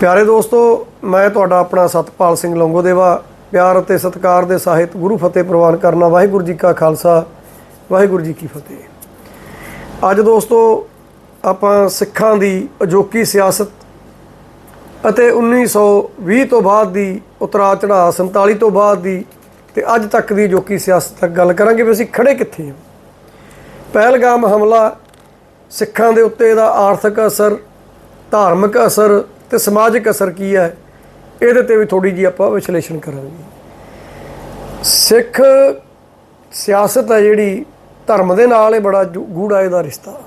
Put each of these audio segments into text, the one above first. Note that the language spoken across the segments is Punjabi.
ਪਿਆਰੇ ਦੋਸਤੋ, ਮੈਂ ਤੁਹਾਡਾ ਆਪਣਾ ਸਤਪਾਲ ਸਿੰਘ ਲੰਗੋਦੇਵਾ, ਪਿਆਰ ਅਤੇ ਸਤਿਕਾਰ ਦੇ ਸਾਹਿਤ ਗੁਰੂ ਫਤਿਹ ਪ੍ਰਵਾਨ ਕਰਨਾ ਵਾਹਿਗੁਰੂ ਜੀ ਕਾ ਖਾਲਸਾ, ਵਾਹਿਗੁਰੂ ਜੀ ਕੀ ਫਤਿਹ। ਅੱਜ ਦੋਸਤੋ, ਆਪਾਂ ਸਿੱਖਾਂ ਦੀ ਅਜੋਕੀ ਸਿਆਸਤ ਅਤੇ 1920 ਤੋਂ ਬਾਅਦ ਦੀ ਉਤਰਾ ਚੜ੍ਹਾਅ 47 ਤੋਂ ਬਾਅਦ ਦੀ ਤੇ ਅੱਜ ਤੱਕ ਦੀ ਅਜੋਕੀ ਸਿਆਸਤ ਤੱਕ ਗੱਲ ਕਰਾਂਗੇ ਵੀ ਅਸੀਂ ਖੜੇ ਕਿੱਥੇ ਹਾਂ। ਪਹਿਲਗਾਮ ਹਮਲਾ ਸਿੱਖਾਂ ਦੇ ਉੱਤੇ ਇਹਦਾ ਆਰਥਿਕ ਅਸਰ, ਧਾਰਮਿਕ ਅਸਰ ਤੇ ਸਮਾਜਿਕ ਅਸਰ ਕੀ ਹੈ? ਇਹਦੇ ਤੇ ਵੀ ਥੋੜੀ ਜੀ ਆਪਾਂ ਵਿਸ਼ਲੇਸ਼ਣ ਕਰਾਂਗੇ। ਸਿੱਖ ਸਿਆਸਤ ਹੈ ਜਿਹੜੀ ਧਰਮ ਦੇ ਨਾਲ ਇਹ ਬੜਾ ਜੂ- ਗੂੜਾ ਇਹਦਾ ਰਿਸ਼ਤਾ।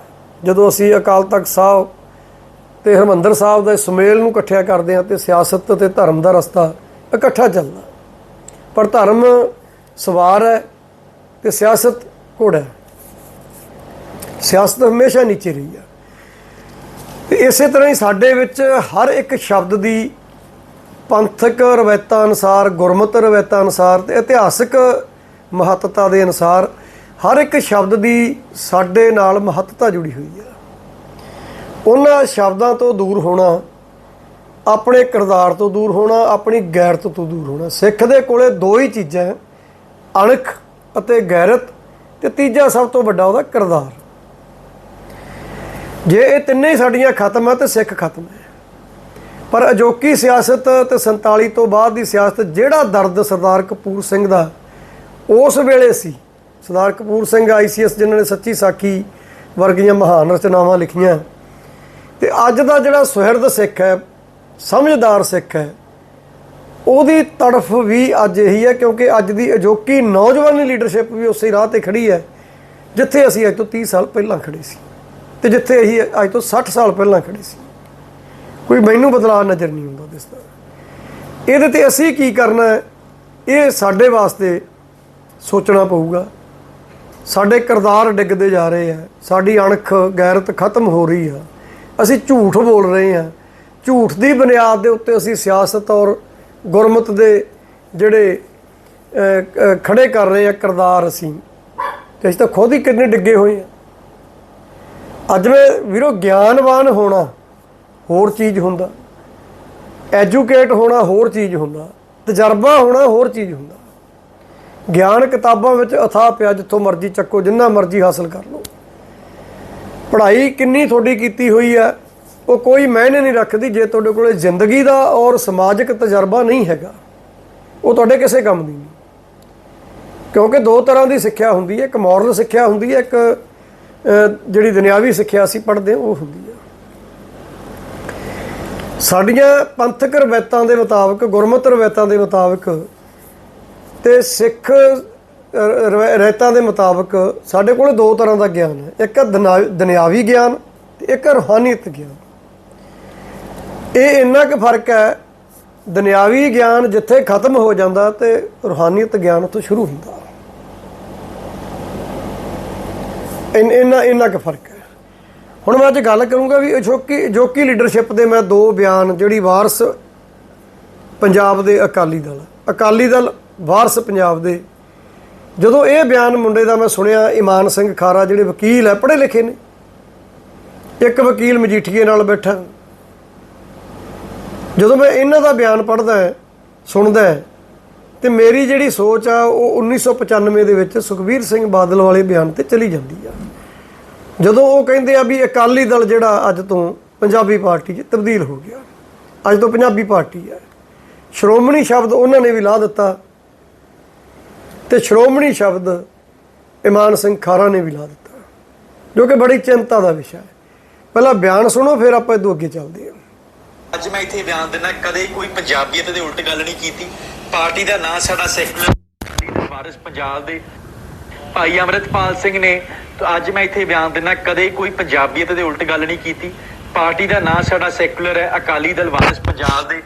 ਜਦੋਂ ਅਸੀਂ ਅਕਾਲ ਤਖਤ ਸਾਹਿਬ ਤੇ ਹਰਮੰਦਰ ਸਾਹਿਬ ਦੇ ਸੁਮੇਲ ਨੂੰ ਇਕੱਠਿਆ ਕਰਦੇ ਹਾਂ ਤੇ ਸਿਆਸਤ ਤੇ ਧਰਮ ਦਾ ਰਸਤਾ ਇਕੱਠਾ ਚੱਲਦਾ। ਪਰ ਧਰਮ ਸਵਾਰ ਹੈ ਤੇ ਸਿਆਸਤ ਘੋੜਾ ਹੈ। ਸਿਆਸਤ ਹਮੇਸ਼ਾ ਨੀਚੇ ਰਹੀ ਹੈ। ਤੇ ਇਸੇ ਤਰ੍ਹਾਂ ਹੀ ਸਾਡੇ ਵਿੱਚ ਹਰ ਇੱਕ ਸ਼ਬਦ ਦੀ ਪੰਥਕ ਰਵਾਇਤਾਂ ਅਨੁਸਾਰ, ਗੁਰਮਤ ਰਵਾਇਤਾਂ ਅਨੁਸਾਰ ਤੇ ਇਤਿਹਾਸਕ ਮਹੱਤਤਾ ਦੇ ਅਨੁਸਾਰ ਹਰ ਇੱਕ ਸ਼ਬਦ ਦੀ ਸਾਡੇ ਨਾਲ ਮਹੱਤਤਾ ਜੁੜੀ ਹੋਈ ਹੈ। ਉਹਨਾਂ ਸ਼ਬਦਾਂ ਤੋਂ ਦੂਰ ਹੋਣਾ, ਆਪਣੇ ਕਿਰਦਾਰ ਤੋਂ ਦੂਰ ਹੋਣਾ, ਆਪਣੀ ਗੈਰਤ ਤੋਂ ਦੂਰ ਹੋਣਾ। ਸਿੱਖ ਦੇ ਕੋਲੇ ਦੋ ਹੀ ਚੀਜ਼ਾਂ ਅਣਖ ਅਤੇ ਗੈਰਤ ਤੇ ਤੀਜਾ ਸਭ ਤੋਂ ਵੱਡਾ ਉਹਦਾ ਕਿਰਦਾਰ। ਜੇ ਇਹ ਤਿੰਨੇ ਹੀ ਸਾਡੀਆਂ ਖਤਮ ਆ ਤੇ ਸਿੱਖ ਖਤਮ ਹੈ। ਪਰ ਅਜੋਕੀ ਸਿਆਸਤ ਤੇ 47 ਤੋਂ ਬਾਅਦ ਦੀ ਸਿਆਸਤ, ਜਿਹੜਾ ਦਰਦ ਸਰਦਾਰ ਕਪੂਰ ਸਿੰਘ ਦਾ, ਉਸ ਵੇਲੇ ਸੀ। ਸਰਦਾਰ ਕਪੂਰ ਸਿੰਘ ਆਈਸੀਐਸ ਜਿਨ੍ਹਾਂ ਨੇ ਸੱਚੀ ਸਾਖੀ ਵਰਗੀਆਂ ਮਹਾਨ ਰਚਨਾਵਾਂ ਲਿਖੀਆਂ। ਤੇ ਅੱਜ ਦਾ ਜਿਹੜਾ ਸੁਹਿਰਦ ਸਿੱਖ ਹੈ, ਸਮਝਦਾਰ ਸਿੱਖ ਹੈ, ਉਹਦੀ ਤੜਫ ਵੀ ਅੱਜ ਇਹੀ ਹੈ, ਕਿਉਂਕਿ ਅੱਜ ਦੀ ਅਜੋਕੀ ਨੌਜਵਾਨੀ ਲੀਡਰਸ਼ਿਪ ਵੀ ਉਸੇ ਰਾਹ ਤੇ ਖੜੀ ਹੈ, ਜਿੱਥੇ ਅਸੀਂ ਅੱਜ ਤੋਂ 30 ਸਾਲ ਪਹਿਲਾਂ ਖੜੇ ਸੀ। ਤੇ ਜਿੱਥੇ ਅਸੀਂ ਅੱਜ ਤੋਂ 60 ਸਾਲ ਪਹਿਲਾਂ ਖੜੇ ਸੀ ਕੋਈ ਮੈਨੂੰ ਬਦਲਾਅ ਨਜ਼ਰ ਨਹੀਂ ਆਉਂਦਾ ਦਿਸਦਾ। ਇਹਦੇ ਤੇ ਅਸੀਂ ਕੀ ਕਰਨਾ ਇਹ ਸਾਡੇ ਵਾਸਤੇ ਸੋਚਣਾ ਪਊਗਾ। ਸਾਡੇ ਕਿਰਦਾਰ ਡਿੱਗਦੇ ਜਾ ਰਹੇ ਆ ਸਾਡੀ ਅਣਖ ਗੈਰਤ ਖਤਮ ਹੋ ਰਹੀ ਆ। ਅਸੀਂ ਝੂਠ ਬੋਲ ਰਹੇ ਆ। ਝੂਠ ਦੀ ਬੁਨਿਆਦ ਦੇ ਉੱਤੇ ਅਸੀਂ ਸਿਆਸਤ ਔਰ ਗੁਰਮਤ ਦੇ ਜਿਹੜੇ ਅਹ, ਖੜੇ ਕਰ ਰਹੇ ਆ ਕਿਰਦਾਰ ਅਸੀਂ। ਤੇ ਅਸੀਂ ਤਾਂ ਖੁਦ ਹੀ ਕਿੰਨੇ ਡਿੱਗੇ ਹੋਏ ਆ। ਅੱਜ ਮੈਂ ਵੀਰੋ ਗਿਆਨਵਾਨ ਹੋਣਾ ਹੋਰ ਚੀਜ਼ ਹੁੰਦਾ। ਐਜੂਕੇਟ ਹੋਣਾ ਹੋਰ ਚੀਜ਼ ਹੁੰਦਾ। ਤਜਰਬਾ ਹੋਣਾ ਹੋਰ ਚੀਜ਼ ਹੁੰਦਾ। ਗਿਆਨ ਕਿਤਾਬਾਂ ਵਿੱਚ ਅਥਾ ਪਿਆ ਜਿੱਥੋਂ ਮਰਜ਼ੀ ਚੱਕੋ, ਜਿੰਨਾ ਮਰਜ਼ੀ ਹਾਸਲ ਕਰ ਲਓ। ਪੜ੍ਹਾਈ ਕਿੰਨੀ ਤੁਹਾਡੀ ਕੀਤੀ ਹੋਈ ਹੈ, ਉਹ ਕੋਈ ਮਾਇਨੇ ਨਹੀਂ ਰੱਖਦੀ ਜੇ ਤੁਹਾਡੇ ਕੋਲੇ ਜ਼ਿੰਦਗੀ ਦਾ ਔਰ ਸਮਾਜਿਕ ਤਜਰਬਾ ਨਹੀਂ ਹੈਗਾ। ਉਹ ਤੁਹਾਡੇ ਕਿਸੇ ਕੰਮ ਦੀ ਨਹੀਂ। ਕਿਉਂਕਿ ਦੋ ਤਰ੍ਹਾਂ ਦੀ ਸਿੱਖਿਆ ਹੁੰਦੀ ਹੈ, ਇੱਕ ਮੋਰਲ ਸਿੱਖਿਆ ਹੁੰਦੀ ਹੈ, ਇੱਕ ਜਿਹੜੀ ਦੁਨਿਆਵੀ ਸਿੱਖਿਆ ਅਸੀਂ ਪੜ੍ਹਦੇ ਹਾਂ, ਉਹ ਹੁੰਦੀ ਆ। ਸਾਡੀਆਂ ਪੰਥਕ ਰਵਾਇਤਾਂ ਦੇ ਮੁਤਾਬਕ, ਗੁਰਮਤਿ ਰਵਾਇਤਾਂ ਦੇ ਮੁਤਾਬਕ ਤੇ ਸਿੱਖ ਰ- ਰਵਾਇਤਾਂ ਦੇ ਮੁਤਾਬਕ ਸਾਡੇ ਕੋਲ ਦੋ ਤਰ੍ਹਾਂ ਦਾ ਗਿਆਨ ਹੈ। ਇੱਕ ਹੈ ਦੁਨਾ- ਦੁਨਿਆਵੀ ਗਿਆਨ ਤੇ ਇੱਕ ਹੈ ਰੂਹਾਨੀਅਤ ਗਿਆਨ। ਇਹ ਇੰਨਾ ਕੁ ਫ਼ਰਕ ਹੈ, ਦੁਨਿਆਵੀ ਗਿਆਨ ਜਿੱਥੇ ਖਤਮ ਹੋ ਜਾਂਦਾ ਤੇ ਰੂਹਾਨੀਅਤ ਗਿਆਨ ਉੱਥੋਂ ਸ਼ੁਰੂ ਹੁੰਦਾ। ਇਨ ਇੰਨਾ ਇੰਨਾ ਕੁ ਫ਼ਰਕ ਹੈ। ਹੁਣ ਮੈਂ ਅੱਜ ਗੱਲ ਕਰੂੰਗਾ ਵੀ ਅਸ਼ੋਕੀ ਅਜੋਕੀ ਲੀਡਰਸ਼ਿਪ ਦੇ ਮੈਂ ਦੋ ਬਿਆਨ, ਜਿਹੜੀ ਵਾਰਸ ਪੰਜਾਬ ਦੇ ਅਕਾਲੀ ਦਲ। ਅਕਾਲੀ ਦਲ, ਵਾਰਸ ਪੰਜਾਬ ਦੇ। ਜਦੋਂ ਇਹ ਬਿਆਨ ਮੁੰਡੇ ਦਾ ਮੈਂ ਸੁਣਿਆ, ਇਮਾਨ ਸਿੰਘ ਖਾਰਾ ਜਿਹੜੇ ਵਕੀਲ ਹੈ, ਪੜ੍ਹੇ ਲਿਖੇ ਨੇ। ਇੱਕ ਵਕੀਲ ਮਜੀਠੀਏ ਨਾਲ ਬੈਠਾ। ਜਦੋਂ ਮੈਂ ਇਹਨਾਂ ਦਾ ਬਿਆਨ ਪੜ੍ਹਦਾ ਸੁਣਦਾ ਤੇ ਮੇਰੀ ਜਿਹੜੀ ਸੋਚ ਆ, ਉਹ 1995 ਦੇ ਵਿੱਚ ਸੁਖਬੀਰ ਸਿੰਘ ਬਾਦਲ ਵਾਲੇ ਬਿਆਨ ਤੇ ਚਲੀ ਜਾਂਦੀ ਆ। ਜਦੋਂ ਉਹ ਕਹਿੰਦੇ ਆ ਵੀ ਅਕਾਲੀ ਦਲ ਜਿਹੜਾ ਅੱਜ ਤੋਂ ਪੰਜਾਬੀ ਪਾਰਟੀ 'ਚ ਤਬਦੀਲ ਹੋ ਗਿਆ। ਅੱਜ ਤੋਂ ਪੰਜਾਬੀ ਪਾਰਟੀ ਹੈ ਸ਼੍ਰੋਮਣੀ ਸ਼ਬਦ ਉਹਨਾਂ ਨੇ ਵੀ ਲਾ ਦਿੱਤਾ ਤੇ ਸ਼੍ਰੋਮਣੀ ਸ਼ਬਦ ਇਮਾਨ ਸਿੰਘ ਖਾਰਾ ਨੇ ਵੀ ਲਾ ਦਿੱਤਾ, ਜੋ ਕਿ ਬੜੀ ਚਿੰਤਾ ਦਾ ਵਿਸ਼ਾ ਹੈ। ਪਹਿਲਾਂ ਬਿਆਨ ਸੁਣੋ, ਫਿਰ ਆਪਾਂ ਇਦੋਂ ਅੱਗੇ ਚੱਲਦੇ ਹਾਂ। ਅੱਜ ਮੈਂ ਇੱਥੇ ਬਿਆਨ ਦਿੰਦਾ, ਕਦੇ ਕੋਈ ਪੰਜਾਬੀਅਤ ਦੇ ਉਲਟ ਗੱਲ ਨਹੀਂ ਕੀਤੀ। ਪਾਰਟੀ ਦਾ ਨਾਂ ਸਾਡਾ ਸੈਕੂਲਰ ਵਾਰਿਸ ਪੰਜਾਬ ਦੇ ਭਾਈ ਅਮਰਿਤਪਾਲ ਸਿੰਘ ਨੇ। ਅੱਜ ਮੈਂ ਇੱਥੇ ਬਿਆਨ ਦਿੰਦਾ, ਕਦੇ ਕੋਈ ਪੰਜਾਬੀਅਤ ਦੇ ਉਲਟ ਗੱਲ ਨਹੀਂ ਕੀਤੀ। ਪਾਰਟੀ ਦਾ ਨਾਂ ਸਾਡਾ ਸੈਕੂਲਰ ਹੈ, ਅਕਾਲੀ ਦਲ ਵਾਰਿਸ ਪੰਜਾਬ ਦੇ।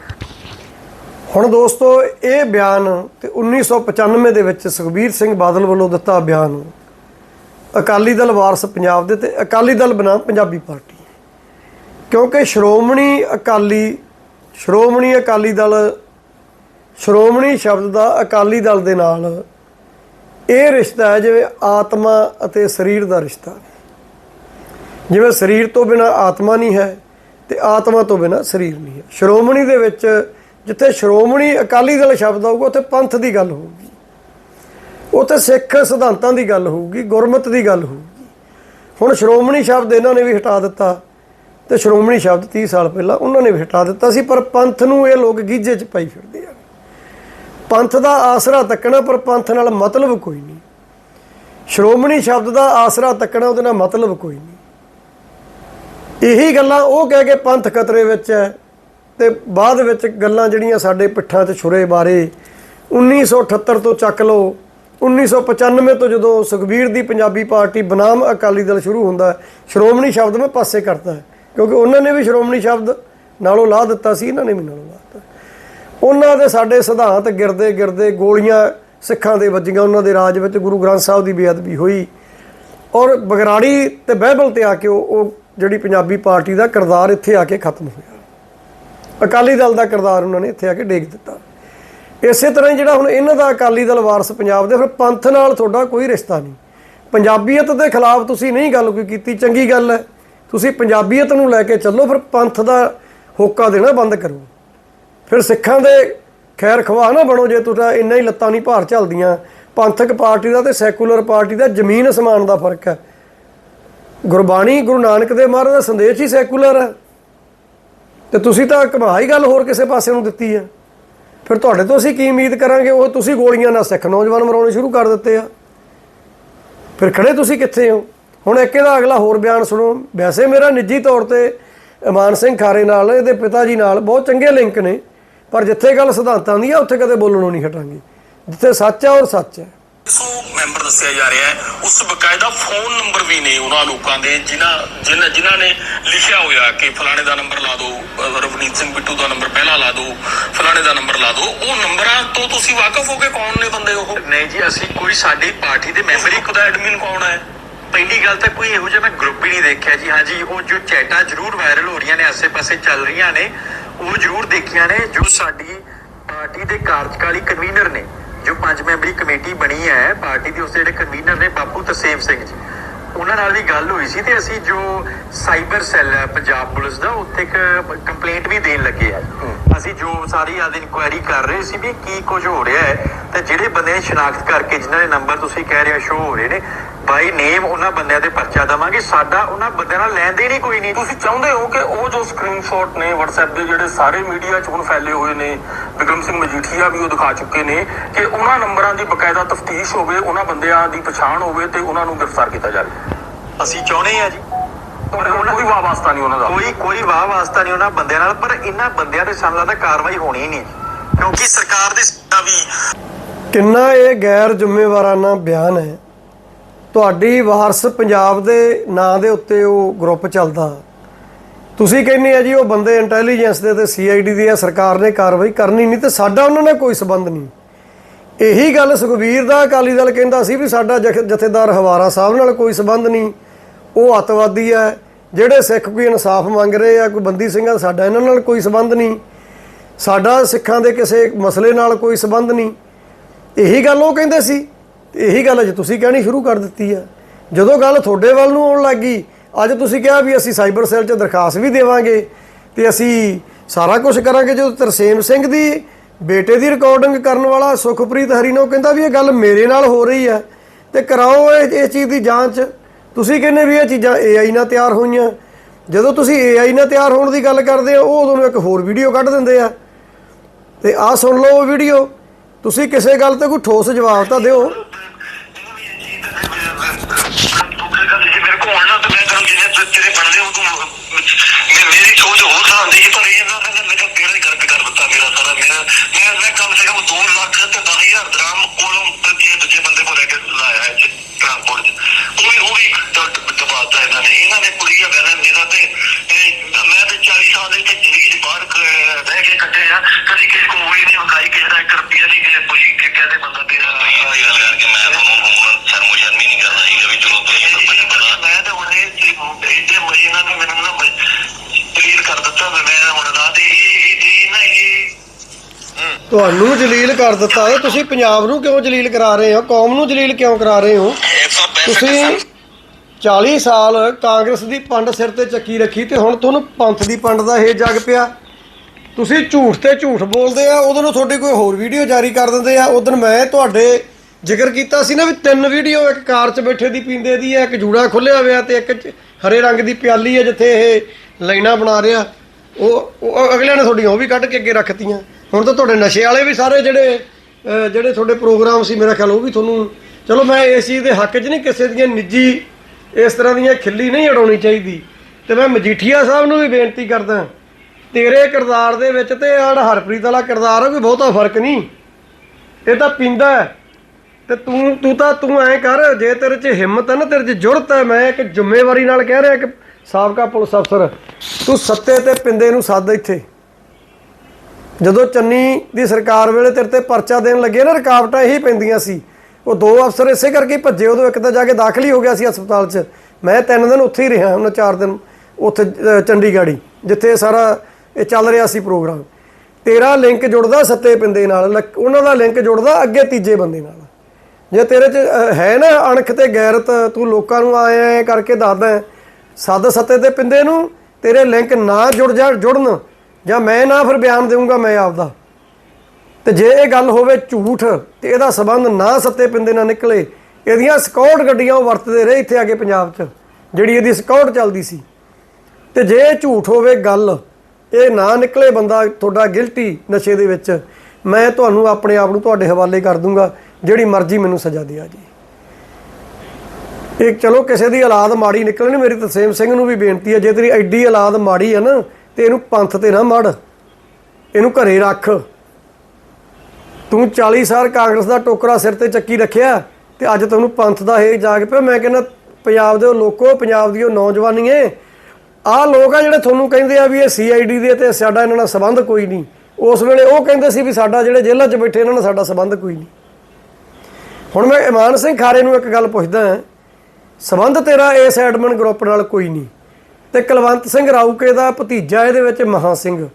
ਹੁਣ ਦੋਸਤੋ, ਇਹ ਬਿਆਨ ਤੇ 1995 ਦੇ ਵਿੱਚ ਸੁਖਬੀਰ ਸਿੰਘ ਬਾਦਲ ਵੱਲੋਂ ਦਿੱਤਾ ਬਿਆਨ। ਅਕਾਲੀ ਦਲ ਵਾਰਸ ਪੰਜਾਬ ਦੇ ਤੇ ਅਕਾਲੀ ਦਲ ਬਨਾਮ ਪੰਜਾਬੀ ਪਾਰਟੀ। ਕਿਉਂਕਿ ਸ਼੍ਰੋਮਣੀ ਅਕਾਲੀ ਸ਼੍ਰੋਮਣੀ ਅਕਾਲੀ ਦਲ ਸ਼੍ਰੋਮਣੀ ਸ਼ਬਦ ਦਾ ਅਕਾਲੀ ਦਲ ਦੇ ਨਾਲ ਇਹ ਰਿਸ਼ਤਾ ਹੈ ਜਿਵੇਂ ਆਤਮਾ ਅਤੇ ਸਰੀਰ ਦਾ ਰਿਸ਼ਤਾ। ਜਿਵੇਂ ਸਰੀਰ ਤੋਂ ਬਿਨਾ ਆਤਮਾ ਨਹੀਂ ਹੈ ਤੇ ਆਤਮਾ ਤੋਂ ਬਿਨਾ ਸਰੀਰ ਨਹੀਂ ਹੈ। ਸ਼੍ਰੋਮਣੀ ਦੇ ਵਿੱਚ ਜਿੱਥੇ ਸ਼੍ਰੋਮਣੀ ਅਕਾਲੀ ਦਲ ਸ਼ਬਦ ਆਊਗਾ, ਉੱਥੇ ਪੰਥ ਦੀ ਗੱਲ ਹੋਊਗੀ। ਉੱਥੇ ਸਿੱਖ ਸਿਧਾਂਤਾਂ ਦੀ ਗੱਲ ਹੋਊਗੀ, ਗੁਰਮਤ ਦੀ ਗੱਲ ਹੋਊਗੀ। ਹੁਣ ਸ਼੍ਰੋਮਣੀ ਸ਼ਬਦ ਇਹਨਾਂ ਨੇ ਵੀ ਹਟਾ ਦਿੱਤਾ ਤੇ ਸ਼੍ਰੋਮਣੀ ਸ਼ਬਦ 30 ਸਾਲ ਪਹਿਲਾਂ ਉਹਨਾਂ ਨੇ ਵੀ ਹਟਾ ਦਿੱਤਾ ਸੀ, ਪਰ ਪੰਥ ਨੂੰ ਇਹ ਲੋਕ ਗੀਜੇ 'ਚ ਪਾਈ ਫਿਰਦੇ ਆ। ਪੰਥ ਦਾ ਆਸਰਾ ਤੱਕਣਾ, ਪਰ ਪੰਥ ਨਾਲ ਮਤਲਬ ਕੋਈ ਨਹੀਂ। ਸ਼੍ਰੋਮਣੀ ਸ਼ਬਦ ਦਾ ਆਸਰਾ ਤੱਕਣਾ, ਉਹਦੇ ਨਾਲ ਮਤਲਬ ਕੋਈ ਨਹੀਂ। ਇਹੀ ਗੱਲਾਂ ਉਹ ਕਹਿ ਕੇ ਪੰਥ ਖਤਰੇ ਵਿੱਚ ਹੈ ਤੇ ਬਾਅਦ ਵਿੱਚ ਗੱਲਾਂ ਜਿਹੜੀਆਂ ਸਾਡੇ ਪਿੱਠਾਂ 'ਚ ਛੁਰੇ ਬਾਰੇ 1978 ਤੋਂ ਚੱਕ ਲਓ 1995 ਤੋਂ ਜਦੋਂ ਸੁਖਬੀਰ ਦੀ ਪੰਜਾਬੀ ਪਾਰਟੀ ਬਨਾਮ ਅਕਾਲੀ ਦਲ ਸ਼ੁਰੂ ਹੁੰਦਾ, ਸ਼੍ਰੋਮਣੀ ਸ਼ਬਦ ਮੈਂ ਪਾਸੇ ਕਰਤਾ, ਕਿਉਂਕਿ ਉਹਨਾਂ ਨੇ ਵੀ ਸ਼੍ਰੋਮਣੀ ਸ਼ਬਦ ਨਾਲੋਂ ਲਾਹ ਦਿੱਤਾ ਸੀ, ਇਹਨਾਂ ਨੇ ਵੀ ਨਾਲੋਂ। ਉਹਨਾਂ ਦੇ ਸਾਡੇ ਸਿਧਾਂਤ ਗਿਰਦੇ ਗਿਰਦੇ ਗੋਲੀਆਂ ਸਿੱਖਾਂ ਦੇ ਵੱਜੀਆਂ, ਉਹਨਾਂ ਦੇ ਰਾਜ ਵਿੱਚ ਗੁਰੂ ਗ੍ਰੰਥ ਸਾਹਿਬ ਦੀ ਬੇਅਦਬੀ ਹੋਈ। ਔਰ ਬਗਰਾੜੀ ਤੇ ਬਹਿਬਲ ਤੇ ਆ ਕੇ ਉਹ ਜਿਹੜੀ ਪੰਜਾਬੀ ਪਾਰਟੀ ਦਾ ਕਿਰਦਾਰ ਇੱਥੇ ਆ ਕੇ ਖਤਮ ਹੋਇਆ। ਅਕਾਲੀ ਦਲ ਦਾ ਕਿਰਦਾਰ ਉਹਨਾਂ ਨੇ ਇੱਥੇ ਆ ਕੇ ਡੇਕ ਦਿੱਤਾ। ਇਸੇ ਤਰ੍ਹਾਂ ਹੀ ਜਿਹੜਾ ਹੁਣ ਇਹਨਾਂ ਦਾ ਅਕਾਲੀ ਦਲ ਵਾਰਸ ਪੰਜਾਬ ਦੇ ਫਿਰ ਪੰਥ ਨਾਲ ਤੁਹਾਡਾ ਕੋਈ ਰਿਸ਼ਤਾ ਨਹੀਂ। ਪੰਜਾਬੀਅਤ ਦੇ ਖਿਲਾਫ ਤੁਸੀਂ ਨਹੀਂ ਗੱਲ ਕੋਈ ਕੀਤੀ, ਚੰਗੀ ਗੱਲ ਹੈ। ਤੁਸੀਂ ਪੰਜਾਬੀਅਤ ਨੂੰ ਲੈ ਕੇ ਚੱਲੋ, ਫਿਰ ਪੰਥ ਦਾ ਹੋਕਾ ਦੇਣਾ ਬੰਦ ਕਰੋ। ਫਿਰ ਸਿੱਖਾਂ ਦੇ ਖੈਰ ਖਵਾਹ ਨਾ ਬਣੋ ਜੇ ਤੁਸੀਂ ਇੰਨਾ ਹੀ ਲੱਤਾਂ ਨਹੀਂ ਭਾਰ ਚੱਲਦੀਆਂ। ਪੰਥਕ ਪਾਰਟੀ ਦਾ ਤੇ ਸੈਕੂਲਰ ਪਾਰਟੀ ਦਾ ਜ਼ਮੀਨ ਅਸਮਾਨ ਦਾ ਫ਼ਰਕ ਹੈ। ਗੁਰਬਾਣੀ ਗੁਰੂ ਨਾਨਕ ਦੇ ਮਹਾਰਾਜ ਦਾ ਸੰਦੇਸ਼ ਹੀ ਸੈਕੂਲਰ ਹੈ। ਤੇ ਤੁਸੀਂ ਤਾਂ ਕਮਾਈ ਗੱਲ ਹੋਰ ਕਿਸੇ ਪਾਸੇ ਨੂੰ ਦਿੱਤੀ ਹੈ। ਫਿਰ ਤੁਹਾਡੇ ਤੋਂ ਅਸੀਂ ਕੀ ਉਮੀਦ ਕਰਾਂਗੇ? ਉਹ ਤੁਸੀਂ ਗੋਲੀਆਂ ਨਾਲ ਸਿੱਖ, ਨੌਜਵਾਨ ਮਰਾਉਣੇ ਸ਼ੁਰੂ ਕਰ ਦਿੱਤੇ ਆ। ਫਿਰ ਖੜੇ ਤੁਸੀਂ ਕਿੱਥੇ ਹੋ? ਹੁਣ ਇੱਕ ਇਹਦਾ ਅਗਲਾ ਹੋਰ ਬਿਆਨ ਸੁਣੋ। ਵੈਸੇ ਮੇਰਾ ਨਿੱਜੀ ਤੌਰ ਤੇ ਇਮਾਨ ਸਿੰਘ ਖਾਰੇ ਨਾਲ, ਇਹਦੇ ਪਿਤਾ ਜੀ ਨਾਲ ਬਹੁਤ ਚੰਗੇ ਲਿੰਕ ਨੇ। ਪਰ ਜਿੱਥੇ ਗੱਲ ਸਿਧਾਂਤਾਂ ਦੀ ਆ ਉੱਥੇ ਕਦੇ ਬੋਲਣੋਂ ਨਹੀਂ ਹਟਾਂਗੇ। ਜਿੱਥੇ ਸੱਚ ਆ ਔਰ ਸੱਚ ਹੈ। ਸੋ ਮੈਂਬਰ ਦੱਸਿਆ ਜਾ ਰਿਹਾ ਹੈ ਉਸ ਬਕਾਇਦਾ ਫੋਨ ਨੰਬਰ ਵੀ ਨੇ ਉਹਨਾਂ ਲੋਕਾਂ ਦੇ ਜਿਨ੍ਹਾਂ ਜਿਨ੍ਹਾਂ ਜਿਨ੍ਹਾਂ ਨੇ ਲਿਖਿਆ ਹੋਇਆ ਕਿ ਫਲਾਣੇ ਦਾ ਨੰਬਰ ਲਾ ਦਿਓ ਰਵਨੀਤ ਸਿੰਘ ਬਿੱਟੂ ਦਾ ਨੰਬਰ ਪਹਿਲਾਂ ਲਾ ਦਿਓ ਫਲਾਣੇ ਦਾ ਨੰਬਰ ਲਾ ਦਿਓ ਉਹ ਨੰਬਰਾਂ ਤੋਂ ਤੁਸੀਂ ਵਾਕਿਫ ਹੋ ਕੇ ਕੌਣ ਨੇ ਬੰਦੇ ਉਹ? ਨਹੀਂ ਜੀ ਅਸੀਂ ਕੋਈ ਸਾਡੀ ਪਾਰਟੀ ਦੇ ਮੈਂਬਰ ਹੀ ਉਹਦਾ ਐਡਮਿਨ ਕੌਣ ਹੈ? ਪਹਿਲੀ ਗੱਲ ਤਾਂ ਕੋਈ ਇਹੋ ਜਿਹਾ ਮੈਂ ਗਰੁੱਪ ਹੀ ਨਹੀਂ ਦੇਖਿਆ ਜੀ। ਹਾਂਜੀ ਉਹ ਜੋ ਚੈਟਾਂ ਜ਼ਰੂਰ ਵਾਇਰਲ ਹੋ ਰਹੀਆਂ ਨੇ ਆਸੇ-ਪਾਸੇ ਚੱਲ ਰਹੀਆਂ ਨੇ ਉਹ ਜ਼ਰੂਰ ਦੇਖੀਆਂ ਨੇ ਜੋ ਸਾਡੀ ਪਾਰਟੀ ਦੇ ਕਾਰਜਕਾਰੀ ਕਨਵੀਨਰ ਨੇ ਜੋ ਪੰਜ ਮੈਂਬਰੀ ਕਮੇਟੀ ਬਣੀ ਹੈ ਪਾਰਟੀ ਦੇ ਉਸ ਜਿਹੜੇ ਕਨਵੀਨਰ ਨੇ ਬਾਪੂ ਤਸੇਮ ਸਿੰਘ ਜੀ। ਉਹਨਾਂ ਨਾਲ ਵੀ ਗੱਲ ਹੋਈ ਸੀ ਤੇ ਅਸੀਂ ਜੋ ਸਾਈਬਰ ਸੈੱਲ ਹੈ ਪੰਜਾਬ ਪੁਲਿਸ ਦਾ ਉੱਥੇ ਇੱਕ ਕੰਪਲੇਂਟ ਵੀ ਦੇਣ ਲੱਗੇ ਆ। ਅਸੀਂ ਜੋ ਸਾਰੀ ਆਦੀ ਇਨਕੁਆਇਰੀ ਕਰ ਰਹੇ ਸੀ ਵੀ ਕੀ ਕੁਝ ਹੋ ਰਿਹਾ ਹੈ ਤੇ ਜਿਹੜੇ ਬੰਦੇ ਨੇ ਸ਼ਨਾਖਤ ਕਰਕੇ ਜਿਨ੍ਹਾਂ ਦੇ ਨੰਬਰ ਤੁਸੀਂ ਕਹਿ ਰਹੇ ਹੋ ਸ਼ੋ ਹੋ ਰਹੇ ਨੇ ਬਾਈ ਨੇਮ ਉਹਨਾਂ ਬੰਦਿਆਂ ਤੇ ਪਰਚਾ ਦਵਾਂਗੇ। ਸਾਡਾ ਉਹਨਾਂ ਬੰਦਿਆਂ ਨਾਲ ਲੈਣ ਦੇਣ ਹੀ ਕੋਈ ਨਹੀਂ। ਤੁਸੀਂ ਚਾਹੁੰਦੇ ਹੋ ਕਿ ਉਹ ਜੋ ਸਕਰੀਨਸ਼ਾਟ ਨੇ WhatsApp ਦੇ ਜਿਹੜੇ ਸਾਰੇ ਮੀਡੀਆ 'ਚ ਹੁਣ ਫੈਲੇ ਹੋਏ ਨੇ ਬਿਕਰਮ ਸਿੰਘ ਮਜੀਠੀਆ ਵੀ ਉਹ ਦਿਖਾ ਚੁੱਕੇ ਨੇ ਕਿ ਉਹਨਾਂ ਨੰਬਰਾਂ ਦੀ ਬਕਾਇਦਾ ਤਫਤੀਸ਼ ਹੋਵੇ ਉਹਨਾਂ ਬੰਦਿਆਂ ਦੀ ਪਛਾਣ ਹੋਵੇ ਤੇ ਉਹਨਾਂ ਨੂੰ ਗ੍ਰਿਫਤਾਰ ਕੀਤਾ ਜਾਵੇ। ਅਸੀਂ ਚਾਹੁੰਦੇ ਆ ਜੀ। ਪਰ ਕੋਈ ਵਾਸਤਾ ਨਹੀਂ ਉਹਨਾਂ ਦਾ। ਕੋਈ ਕੋਈ ਵਾਹ ਵਾਸਤਾ ਨਹੀਂ ਉਹਨਾਂ ਬੰਦਿਆਂ ਨਾਲ ਪਰ ਇਹਨਾਂ ਬੰਦਿਆਂ ਦੇ ਸਾਹਮਣੇ ਤਾਂ ਕਾਰਵਾਈ ਹੋਣੀ ਨਹੀਂ ਕਿਉਂਕਿ ਸਰਕਾਰ ਦੇ ਸਿੱਟਾ ਵੀ ਕਿੰਨਾ ਇਹ ਗੈਰ ਜ਼ਿੰਮੇਵਾਰਾਨਾ ਬਿਆਨ ਹੈ। ਤੁਹਾਡੀ ਵਾਰਸ ਪੰਜਾਬ ਦੇ ਨਾਂ ਦੇ ਉੱਤੇ ਉਹ ਗਰੁੱਪ ਚੱਲਦਾ। ਤੁਸੀਂ ਕਹਿੰਦੇ ਆ ਜੀ, ਉਹ ਬੰਦੇ ਇੰਟੈਲੀਜੈਂਸ ਦੇ ਤੇ ਸੀਆਈਡੀ ਦੀ ਆ ਸਰਕਾਰ ਨੇ ਕਾਰਵਾਈ ਕਰਨੀ ਨਹੀਂ ਤੇ ਸਾਡਾ ਉਹਨਾਂ ਨਾਲ ਕੋਈ ਸਬੰਧ ਨਹੀਂ। ਇਹੀ ਗੱਲ ਸੁਖਬੀਰ ਦਾ, ਅਕਾਲੀ ਦਲ ਕਹਿੰਦਾ ਸੀ ਵੀ ਸਾਡਾ ਜਥ- ਜਥੇਦਾਰ ਹਵਾਰਾ ਸਾਹਿਬ ਨਾਲ ਕੋਈ ਸਬੰਧ ਨਹੀਂ। ਉਹ ਅੱਤਵਾਦੀ ਹੈ ਜਿਹੜੇ ਸਿੱਖ ਕੋਈ ਇਨਸਾਫ ਮੰਗ ਰਹੇ ਆ, ਕੋਈ ਬੰਦੀ ਸਿੰਘਾਂ ਸਾਡਾ ਇਹਨਾਂ ਨਾਲ ਕੋਈ ਸਬੰਧ ਨਹੀਂ। ਸਾਡਾ ਸਿੱਖਾਂ ਦੇ ਕਿਸੇ ਮਸਲੇ ਨਾਲ ਕੋਈ ਸਬੰਧ ਨਹੀਂ। ਇਹੀ ਗੱਲ ਉਹ ਕਹਿੰਦੇ ਸੀ। ਤੇ ਇਹੀ ਗੱਲ ਅੱਜ ਤੁਸੀਂ ਕਹਿਣੀ ਸ਼ੁਰੂ ਕਰ ਦਿੱਤੀ ਆ ਜਦੋਂ ਗੱਲ ਤੁਹਾਡੇ ਵੱਲ ਨੂੰ ਆਉਣ ਲੱਗੀ ਅੱਜ ਤੁਸੀਂ ਕਿਹਾ ਵੀ ਅਸੀਂ ਸਾਈਬਰ ਸੈੱਲ 'ਚ ਦਰਖਾਸਤ ਵੀ ਦੇਵਾਂਗੇ ਤੇ ਅਸੀਂ ਸਾਰਾ ਕੁਝ ਕਰਾਂਗੇ। ਜਦੋਂ ਤਰਸੇਮ ਸਿੰਘ ਦੀ ਬੇਟੇ ਦੀ ਰਿਕਾਰਡਿੰਗ ਕਰਨ ਵਾਲਾ ਸੁਖਪ੍ਰੀਤ ਹਰੀਨੋ ਕਹਿੰਦਾ ਵੀ ਇਹ ਗੱਲ ਮੇਰੇ ਨਾਲ ਹੋ ਰਹੀ ਹੈ ਤੇ ਕਰਾਓ ਇਹ ਇਹ ਚੀਜ਼ ਦੀ ਜਾਂਚ। ਤੁਸੀਂ ਕਹਿੰਦੇ ਵੀ ਇਹ ਚੀਜ਼ਾਂ AI ਨਾਲ ਤਿਆਰ ਹੋਈਆਂ। ਜਦੋਂ ਤੁਸੀਂ AI ਨਾਲ ਤਿਆਰ ਹੋਣ ਦੀ ਗੱਲ ਕਰਦੇ ਹੋ, ਉਹ ਉਦੋਂ ਇੱਕ ਹੋਰ ਵੀਡੀਓ ਕੱਢ ਦਿੰਦੇ ਆ। ਤੇ ਆਹ ਸੁਣ ਲਓ ਉਹ ਵੀਡੀਓ। ਤੁਸੀਂ ਕਿਸੇ ਗੱਲ ਤੇ ਕੋਈ ਠੋਸ ਜਵਾਬ ਤਾਂ ਦਿਓ। ਤੇ ਤੇਰੇ ਬਣਦੇ ਉਹ ਤੂੰ ਮੇਰੀ ਸੋਚ ਹੋਰ ਤਰ੍ਹਾਂ ਦੀ ਸੀ, ਪਰ ਇਹਨਾਂ ਨੇ ਮੇਰਾ ਪੇੜ ਹੀ ਕਰਕੇ ਕਰ ਦਿੱਤਾ ਮੇਰਾ ਸਾਰਾ। ਮੇਰਾ ਮੈਂ ਮੈਂ ਕਮ ਸੇ ਕਮ 2 ਲੱਖ ਤੇ 10000 ਦਰਾਮ ਕੋਲੋਂ ਪ੍ਰਤੀ ਦੂਜੇ ਬੰਦੇ ਕੋਲ ਲੈ ਕੇ ਲਾਇਆ ਹੈ ਟ੍ਰਾਂਸਪੋਰਟ ਉਹ ਵੀ ਉਹ ਵੀ ਦਬਾਤਾ ਇਹਨਾਂ ਨੇ। ਇਹਨਾਂ ਨੇ ਕੁੜੀ ਆ ਕਹਿੰਦਾ ਮੇਰਾ ਤੇ ਮੈਂ ਤੇ 40 ਸਾਲ ਦੇ ਤੇ ਜ਼ਿੰਦਗੀ ਦੀ ਬਾਹਰ ਕ- ਰਹਿ ਕੇ ਕੱਟੇ ਆ। ਕਦੀ ਕਿਸੇ ਕੋਲ ਹੋਈ ਨਹੀਂ ਵਕਾਈ ਕਿਸੇ ਦਾ 1 ਰੁਪਿਆ ਨਹੀਂ ਕਿ ਕੋਈ ਕਿ ਕਹਦੇ ਬੰਦਾ ਤੇਰਾ ਇਹ ਗੱਲ ਕਰਕੇ ਮੈਂ ਤੁਹਾਨੂੰ ਹੁਣ ਸ਼ਰਮੋ ਸ਼ਰਮੀ ਨਹੀਂ ਕਰਦਾ ਸੀਗਾ ਵੀ ਚਲੋ ਤੁਸੀਂ ਪਤਾ ਮੈਂ ਤਾਂ ਹੁਣ ਇਹ ਇੱਥੇ ਮਰੀ ਇਹਨਾਂ ਨੇ ਮੈਨੂੰ ਨਾ ਕਲੀਅਰ ਕਰ ਦਿੱਤਾ ਵੀ ਮੈਂ ਹੁਣ ਰਾਤ ਇਹ ਇਹ ਇਹ ਨਾ ਇਹ ਤੁਹਾਨੂੰ ਜਲੀਲ ਕਰ ਦਿੱਤਾ ਤੇ ਤੁਸੀਂ ਪੰਜਾਬ ਨੂੰ ਕਿਉਂ ਜਲੀਲ ਕਰਾ ਰਹੇ ਹੋ? ਕੌਮ ਨੂੰ ਜਲੀਲ ਕਿਉਂ ਕਰਾ ਰਹੇ ਹੋ? ਤੁਸੀਂ 40 ਸਾਲ ਕਾਂਗਰਸ ਦੀ ਪੰਡ ਸਿਰ ਤੇ ਚੱਕੀ ਰੱਖੀ ਤੇ ਹੁਣ ਤੁਹਾਨੂੰ ਪੰਥ ਦੀ ਪੰਡ ਦਾ ਇਹ ਜਗ ਪਿਆ। ਤੁਸੀਂ ਝੂਠ ਤੇ ਝੂਠ ਬੋਲਦੇ ਆ ਉਦੋਂ ਤੁਹਾਡੀ ਕੋਈ ਹੋਰ ਵੀਡੀਓ ਜਾਰੀ ਕਰ ਦਿੰਦੇ ਆ। ਉਦੋਂ ਮੈਂ ਤੁਹਾਡੇ ਜ਼ਿਕਰ ਕੀਤਾ ਸੀ ਨਾ ਵੀ ਤਿੰਨ ਵੀਡੀਓ ਇੱਕ ਕਾਰ 'ਚ ਬੈਠੇ ਦੀ ਪੀਂਦੇ ਦੀ ਹੈ ਇੱਕ ਜੂੜਾ ਖੁੱਲਿਆ ਹੋਇਆ ਤੇ ਇੱਕ ਹਰੇ ਰੰਗ ਦੀ ਪਿਆਲੀ ਹੈ ਜਿੱਥੇ ਇਹ ਲਾਈਨਾਂ ਬਣਾ ਰਿਹਾ। ਉਹ ਉਹ ਅਗਲਿਆਂ ਨੇ ਤੁਹਾਡੀਆਂ ਉਹ ਵੀ ਕੱਢ ਕੇ ਅੱਗੇ ਰੱਖਤੀਆਂ। ਹੁਣ ਤਾਂ ਤੁਹਾਡੇ ਨਸ਼ੇ ਵਾਲੇ ਵੀ ਸਾਰੇ ਜਿਹੜੇ ਅਹ, ਜਿਹੜੇ ਤੁਹਾਡੇ ਪ੍ਰੋਗਰਾਮ ਸੀ ਮੇਰਾ ਖਿਆਲ ਉਹ ਵੀ ਤੁਹਾਨੂੰ ਚਲੋ ਮੈਂ ਇਸ ਚੀਜ਼ ਦੇ ਹੱਕ 'ਚ ਨਹੀਂ ਕਿਸੇ ਦੀਆਂ ਨਿੱਜੀ ਇਸ ਤਰ੍ਹਾਂ ਦੀਆਂ ਖਿੱਲੀ ਨਹੀਂ ਉਡਾਉਣੀ ਚਾਹੀਦੀ। ਤੇ ਮੈਂ ਮਜੀਠੀਆ ਸਾਹਿਬ ਨੂੰ ਵੀ ਬੇਨਤੀ ਕਰਦਾ ਤੇਰੇ ਕਿਰਦਾਰ ਦੇ ਵਿੱਚ ਤੇ ਆਹ ਜਿਹੜਾ ਹਰਪ੍ਰੀਤ ਵਾਲਾ ਕਿਰਦਾਰ ਆ ਕੋਈ ਬਹੁਤਾ ਫ਼ਰਕ ਨਹੀਂ। ਇਹ ਤਾਂ ਪਿੰਦਾ ਹੈ। ਤੇ ਤੂੰ ਤੂੰ ਤਾਂ ਤੂੰ ਐਂ ਕਰ ਜੇ ਤੇਰੇ 'ਚ ਹਿੰਮਤ ਹੈ ਨਾ ਤੇਰੇ 'ਚ ਜੁਰਤ ਹੈ ਮੈਂ ਇੱਕ ਜ਼ਿੰਮੇਵਾਰੀ ਨਾਲ ਕਹਿ ਰਿਹਾ ਕਿ ਸਾਬਕਾ ਪੁਲਿਸ ਅਫਸਰ ਤੂੰ ਸੱਤੇ ਤੇ ਪਿੰਦੇ ਨੂੰ ਸੱਦ ਇੱਥੇ। ਜਦੋਂ ਚੰਨੀ ਦੀ ਸਰਕਾਰ ਵੇਲੇ ਤੇਰੇ ਤੇ ਪਰਚਾ ਦੇਣ ਲੱਗੇ ਨਾ ਰੁਕਾਵਟਾਂ ਇਹੀ ਪੈਂਦੀਆਂ ਸੀ। ਉਹ ਦੋ ਅਫਸਰ ਇਸੇ ਕਰਕੇ ਭੱਜੇ ਉਦੋਂ ਇੱਕ ਤਾਂ ਜਾ ਕੇ ਦਾਖਲ ਹੀ ਹੋ ਗਿਆ ਸੀ ਹਸਪਤਾਲ 'ਚ। ਮੈਂ ਤਿੰਨ ਦਿਨ ਉੱਥੇ ਹੀ ਰਿਹਾ ਉਹਨਾਂ ਚਾਰ ਦਿਨ ਉੱਥੇ ਅਹ, ਚੰਡੀਗੜ੍ਹ ਜਿੱਥੇ ਸਾਰਾ ਇਹ ਚੱਲ ਰਿਹਾ ਸੀ ਪ੍ਰੋਗਰਾਮ। ਤੇਰਾ ਲਿੰਕ ਜੁੜਦਾ ਸੱਤੇ ਪਿੰਦੇ ਨਾਲ ਲੱਕ- ਉਹਨਾਂ ਦਾ ਲਿੰਕ ਜੁੜਦਾ ਅੱਗੇ ਤੀਜੇ ਬੰਦੇ ਨਾਲ। ਜੇ ਤੇਰੇ 'ਚ ਹੈ ਨਾ ਅਣਖ ਤੇ ਗੈਰਤ ਤੂੰ ਲੋਕਾਂ ਨੂੰ ਆਏ ਐ ਕਰਕੇ ਦੱਸਦਾ ਸੱਦ ਸੱਤੇ ਤੇ ਪਿੰਦੇ ਨੂੰ ਤੇਰੇ ਲਿੰਕ ਨਾ ਜੁੜ ਜਾ ਜੁੜਨ। ਜਾਂ ਮੈਂ ਨਾ ਫਿਰ ਬਿਆਨ ਦੇਵਾਂਗਾ ਮੈਂ ਆਪਦਾ। ਤੇ ਜੇ ਇਹ ਗੱਲ ਹੋਵੇ ਝੂਠ, ਤੇ ਇਹਦਾ ਸਬੰਧ ਨਾ ਸੱਤੇ ਪਿੰਦੇ ਨਾਲ ਨਿਕਲੇ। ਇਹਦੀਆਂ ਸਕਾਊਟ ਗੱਡੀਆਂ ਉਹ ਵਰਤਦੇ ਰਹੇ ਇੱਥੇ ਆ ਕੇ ਪੰਜਾਬ 'ਚ, ਜਿਹੜੀ ਇਹਦੀ ਸਕਾਊਟ ਚੱਲਦੀ ਸੀ। ਤੇ ਜੇ ਝੂਠ ਹੋਵੇ ਗੱਲ, ਇਹ ਨਾ ਨਿਕਲੇ ਬੰਦਾ ਤੁਹਾਡਾ ਗਿਲਟੀ ਨਸ਼ੇ ਦੇ ਵਿੱਚ, ਮੈਂ ਤੁਹਾਨੂੰ ਆਪਣੇ ਆਪ ਨੂੰ ਤੁਹਾਡੇ ਹਵਾਲੇ ਕਰ ਦੂੰਗਾ, ਜਿਹੜੀ ਮਰਜ਼ੀ ਮੈਨੂੰ ਸਜ਼ਾ ਦਿਆ ਜੀ। ਇਹ ਚਲੋ ਕਿਸੇ ਦੀ ਔਲਾਦ ਮਾੜੀ ਨਿਕਲਣੀ, ਮੇਰੀ ਤਸੇਮ ਸਿੰਘ ਨੂੰ ਵੀ ਬੇਨਤੀ ਹੈ, ਜੇ ਤੇਰੀ ਐਡੀ ਔਲਾਦ ਮਾੜੀ ਹੈ ਨਾ ਤੇ ਇਹਨੂੰ ਪੰਥ ਤੇ ਨਾ ਮੜ। ਇਹਨੂੰ ਘਰੇ ਰੱਖ। ਤੂੰ 40 ਸਾਲ ਕਾਂਗਰਸ ਦਾ ਟੋਕਰਾ ਸਿਰ ਤੇ ਚੱਕੀ ਰੱਖਿਆ ਤੇ ਅੱਜ ਤੈਨੂੰ ਪੰਥ ਦਾ ਇਹ ਜਾਗ ਪਿਆ। ਮੈਂ ਕਹਿੰਦਾ, ਪੰਜਾਬ ਦੇ ਉਹ ਲੋਕੋ, ਪੰਜਾਬ ਦੀ ਉਹ ਨੌਜਵਾਨੀਏ, ਆਹ ਲੋਕ ਆ ਜਿਹੜੇ ਤੁਹਾਨੂੰ ਕਹਿੰਦੇ ਆ ਵੀ ਇਹ ਸੀਆਈਡੀ ਦੇ ਤੇ ਸਾਡਾ ਇਹਨਾਂ ਨਾਲ ਸੰਬੰਧ ਕੋਈ ਨਹੀਂ। ਉਸ ਵੇਲੇ ਉਹ ਕਹਿੰਦੇ ਸੀ ਵੀ ਸਾਡਾ ਜਿਹੜੇ ਜੇਲ੍ਹਾਂ 'ਚ ਬੈਠੇ ਇਹਨਾਂ ਨਾਲ ਸਾਡਾ ਸੰਬੰਧ ਕੋਈ ਨਹੀਂ। ਹੁਣ ਮੈਂ ਇਮਾਨ ਸਿੰਘ ਖਾਰੇ ਨੂੰ ਇੱਕ ਗੱਲ ਪੁੱਛਦਾ ਹਾਂ, ਸੰਬੰਧ ਤੇਰਾ ਇਸ ਐਡਮਨ ਗਰੁੱਪ ਨਾਲ ਕੋਈ ਨਹੀਂ। ਤੇ ਕੁਲਵੰਤ ਸਿੰਘ ਰਾਊਕੇ ਦਾ ਭਤੀਜਾ ਇਹਦੇ ਵਿੱਚ ਮਹਾ ਸਿੰਘ।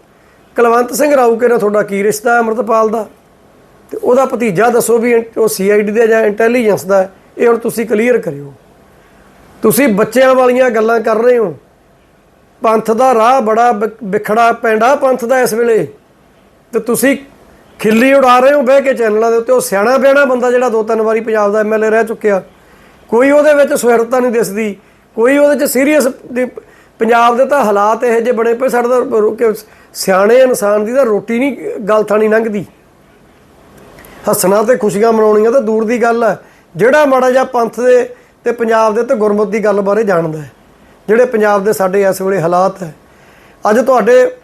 ਕੁਲਵੰਤ ਸਿੰਘ ਰਾਊਕੇ ਨਾਲ ਤੁਹਾਡਾ ਕੀ ਰਿਸ਼ਤਾ ਹੈ ਅਮਰਤਪਾਲ ਦਾ? ਤੇ ਉਹਦਾ ਭਤੀਜਾ ਦੱਸੋ ਵੀ ਉਹ ਸੀਆਈਡੀ ਦਾ ਜਾਂ ਇੰਟੈਲੀਜੈਂਸ ਦਾ ਇਹ ਹੁਣ ਤੁਸੀਂ ਕਲੀਅਰ ਕਰਿਓ। ਤੁਸੀਂ ਬੱਚਿਆਂ ਵਾਲੀਆਂ ਗੱਲਾਂ ਕਰ ਰਹੇ ਹੋ। ਪੰਥ ਦਾ ਰਾਹ ਬੜਾ ਵਿ- ਵਿਖੜਾ ਪੈਂਡਾ ਪੰਥ ਦਾ ਇਸ ਵੇਲੇ। ਤੇ ਤੁਸੀਂ ਖਿੱਲੀ ਉਡਾ ਰਹੇ ਹੋ ਬਹਿ ਕੇ ਚੈਨਲਾਂ ਦੇ ਉੱਤੇ। ਉਹ ਸਿਆਣਾ ਬਿਆਣਾ ਬੰਦਾ ਜਿਹੜਾ ਦੋ ਤਿੰਨ ਵਾਰੀ ਪੰਜਾਬ ਦਾ ਐਮਐਲਏ ਰਹਿ ਚੁੱਕਿਆ। ਕੋਈ ਉਹਦੇ ਵਿੱਚ ਸੁਹਿਰਤਾ ਨਹੀਂ ਦਿਸਦੀ। ਕੋਈ ਉਹਦੇ ਚ ਸੀਰੀਅਸ ਪੰਜਾਬ ਦੇ ਤਾਂ ਹਾਲਾਤ ਇਹੋ ਜਿਹੇ ਬਣੇ ਪਏ, ਸਾਡੇ ਤਾਂ ਰੋ- ਸਿਆਣੇ ਇਨਸਾਨ ਦੀ ਤਾਂ ਰੋਟੀ ਨਹੀਂ, ਗੱਲ ਥਾਣੀ ਲੰਘਦੀ। ਹੱਸਣਾ ਤੇ ਖੁਸ਼ੀਆਂ ਮਨਾਉਣੀਆਂ ਤਾਂ ਦੂਰ ਦੀ ਗੱਲ ਹੈ ਜਿਹੜਾ ਮਾੜਾ ਜਿਹਾ ਪੰਥ ਦੇ ਤੇ ਪੰਜਾਬ ਦੇ ਤੇ ਗੁਰਮਤ ਦੀ ਗੱਲ ਬਾਰੇ ਜਾਣਦਾ ਹੈ। ਜਿਹੜੇ ਪੰਜਾਬ ਦੇ ਸਾਡੇ ਇਸ ਵੇਲੇ ਹਾਲਾਤ ਹੈ। ਅੱਜ ਤੁਹਾਡੇ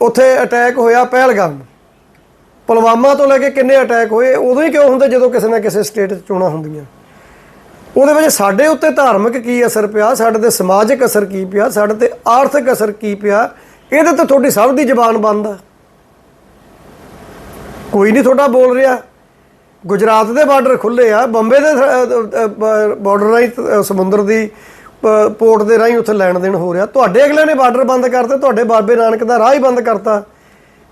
ਉੱਥੇ ਅਟੈਕ ਹੋਇਆ ਪਹਿਲਗਾਮ। ਪੁਲਵਾਮਾ ਤੋਂ ਲੈ ਕੇ ਕਿੰਨੇ ਅਟੈਕ ਹੋਏ, ਉਦੋਂ ਹੀ ਕਿਉਂ ਹੁੰਦਾ, ਜਦੋਂ ਕਿਸੇ ਨਾ ਕਿਸੇ ਸਟੇਟ 'ਚ ਚੋਣਾਂ ਹੁੰਦੀਆਂ? ਉਹਦੇ ਵਿੱਚ ਸਾਡੇ ਉੱਤੇ ਧਾਰਮਿਕ ਕੀ ਅਸਰ ਪਿਆ? ਸਾਡੇ ਤੇ ਸਮਾਜਿਕ ਅਸਰ ਕੀ ਪਿਆ? ਸਾਡੇ ਤੇ ਆਰਥਿਕ ਅਸਰ ਕੀ ਪਿਆ? ਇਹਦੇ ਤੇ ਤੁਹਾਡੀ ਸਭ ਦੀ ਜ਼ਬਾਨ ਬੰਦ ਆ। ਕੋਈ ਨਹੀਂ ਤੁਹਾਡਾ ਬੋਲ ਰਿਹਾ। ਗੁਜਰਾਤ ਦੇ ਬਾਰਡਰ ਖੁੱਲੇ ਆ। ਬੰਬੇ ਦੇ ਬਾਰਡਰ ਰਾਹੀਂ ਸਮੁੰਦਰ ਦੀ ਪੋਰਟ ਦੇ ਰਾਹੀਂ ਉੱਥੇ ਲੈਣ ਦੇਣ ਹੋ ਰਿਹਾ। ਤੁਹਾਡੇ ਅਗਲੇ ਨੇ ਬਾਰਡਰ ਬੰਦ ਕਰਤੇ। ਤੁਹਾਡੇ ਬਾਬੇ ਨਾਨਕ ਦਾ ਰਾਹ ਹੀ ਬੰਦ ਕਰਤਾ।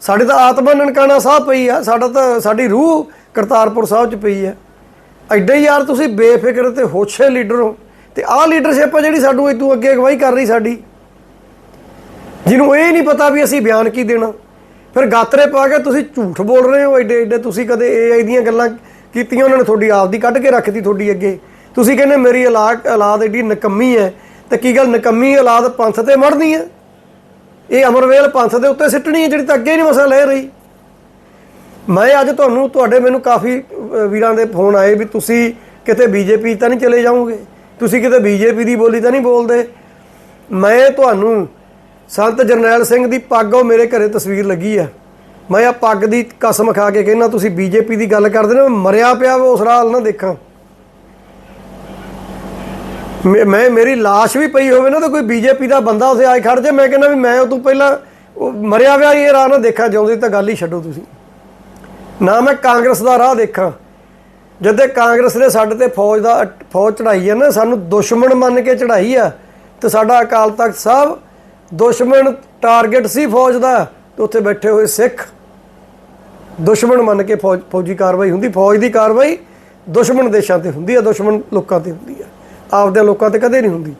ਸਾਡੇ ਤਾਂ ਆਤਮਾ ਨਨਕਾਣਾ ਸਾਹਿਬ ਪਈ ਆ। ਸਾਡਾ ਤਾਂ, ਸਾਡੀ ਰੂਹ ਕਰਤਾਰਪੁਰ ਸਾਹਿਬ 'ਚ ਪਈ ਆ। ਐਡੇ ਯਾਰ ਤੁਸੀਂ ਬੇਫਿਕਰ ਤੇ ਹੋਛੇ ਲੀਡਰ ਹੋ। ਤੇ ਆਹ ਲੀਡਰਸ਼ਿਪ ਆ ਜਿਹੜੀ ਸਾਨੂੰ ਇਦੋਂ ਅੱਗੇ ਅਗਵਾਈ ਕਰ ਰਹੀ ਸਾਡੀ। ਜਿਹਨੂੰ ਇਹ ਨਹੀਂ ਪਤਾ ਵੀ ਅਸੀਂ ਬਿਆਨ ਕੀ ਦੇਣਾ। ਫਿਰ ਗਾਤਰੇ ਪਾ ਕੇ ਤੁਸੀਂ ਝੂਠ ਬੋਲ ਰਹੇ ਹੋ, ਐਡੇ ਐਡੇ ਤੁਸੀਂ ਕਦੇ ਏਆਈ ਦੀਆਂ ਗੱਲਾਂ ਕੀਤੀਆਂ, ਉਹਨਾਂ ਨੇ ਤੁਹਾਡੀ ਆਪ ਦੀ ਕੱਢ ਕੇ ਰੱਖਤੀ ਤੁਹਾਡੀ ਅੱਗੇ। ਤੁਸੀਂ ਕਹਿੰਦੇ ਮੇਰੀ ਔਲਾਦ ਔਲਾਦ ਐਡੀ ਨਕੰਮੀ ਹੈ, ਤੇ ਕੀ ਗੱਲ ਨਕੰਮੀ ਔਲਾਦ ਪੰਥ ਤੇ ਮੜਨੀ ਹੈ? ਇਹ ਅਮਰਵੇਲ ਪੰਥ ਦੇ ਉੱਤੇ ਸਿੱਟਣੀ ਹੈ ਜਿਹੜੀ ਤਾਂ ਅੱਗੇ ਨਹੀਂ ਮਸਾ ਲੈ ਰਹੀ। ਮੈਂ ਅੱਜ ਤੁਹਾਨੂੰ, ਤੁਹਾਡੇ ਮੈਨੂੰ ਕਾਫੀ ਵੀਰਾਂ ਦੇ ਫੋਨ ਆਏ ਵੀ ਤੁਸੀਂ ਕਿਤੇ ਬੀਜੇਪੀ ਤਾਂ ਨਹੀਂ ਚਲੇ ਜਾਓਗੇ? ਤੁਸੀਂ ਕਿਤੇ ਬੀਜੇਪੀ ਦੀ ਬੋਲੀ ਤਾਂ ਨਹੀਂ ਬੋਲਦੇ? ਮੈਂ ਤੁਹਾਨੂੰ ਸੰਤ ਜਰਨੈਲ ਸਿੰਘ ਦੀ ਪੱਗ, ਉਹ ਮੇਰੇ ਘਰੇ ਤਸਵੀਰ ਲੱਗੀ ਆ। ਮੈਂ ਆ ਪੱਗ ਦੀ ਕਸਮ ਖਾ ਕੇ ਕਹਿੰਦਾ, ਤੁਸੀਂ ਬੀਜੇਪੀ ਦੀ ਗੱਲ ਕਰਦੇ ਨੇ ਮਰਿਆ ਪਿਆ ਵਾ, ਉਸ ਰਾਲ ਨਾ ਦੇਖਾਂ। ਮੈਂ, ਮੈਂ- ਮੇਰੀ লাশ ਵੀ ਪਈ ਹੋਵੇ ਨਾ, ਤਾਂ ਕੋਈ ਬੀਜੇਪੀ ਦਾ ਬੰਦਾ ਉਸੇ ਆਏ ਖੜ ਜੇ, ਮੈਂ ਕਹਿੰਦਾ ਵੀ ਮੈਂ ਉਹ ਤੋਂ ਪਹਿਲਾਂ ਉਹ ਮਰਿਆ ਪਿਆ ਇਹ ਰਾਹ ਨਾ ਦੇਖਾਂ, ਜਿਉਂਦੀ ਤਾਂ ਗੱਲ ਹੀ ਛੱਡੋ ਤੁਸੀਂ। ਨਾ ਮੈਂ ਕਾਂਗਰਸ ਦਾ ਰਾਹ ਦੇਖਾਂ। ਜਦੋਂ ਕਾਂਗਰਸ ਨੇ ਸਾਡੇ ਤੇ ਫੌਜ ਦਾ, ਫੌਜ ਚੜਾਈ ਹੈ ਨਾ, ਸਾਨੂੰ ਦੁਸ਼ਮਣ ਮੰਨ ਕੇ ਚੜਾਈ ਆ, ਤੇ ਸਾਡਾ ਅਕਾਲ ਤਖਤ ਸਾਹਿਬ ਦੁਸ਼ਮਣ ਟਾਰਗੇਟ ਸੀ ਫੌਜ ਦਾ, ਤੇ ਉੱਥੇ ਬੈਠੇ ਹੋਏ ਸਿੱਖ। ਦੁਸ਼ਮਣ ਮੰਨ ਕੇ ਫੌਜ, ਫੌਜੀ ਕਾਰਵਾਈ ਹੁੰਦੀ, ਫੌਜ ਦੀ ਕਾਰਵਾਈ ਦੁਸ਼ਮਣ ਦੇਸ਼ਾਂ ਤੇ ਹੁੰਦੀ ਆ, ਦੁਸ਼ਮਣ ਲੋਕਾਂ ਤੇ ਹੁੰਦੀ ਆ। ਆਪਦੇ ਲੋਕਾਂ ਤੇ ਕਦੇ ਨਹੀਂ ਹੁੰਦੀ।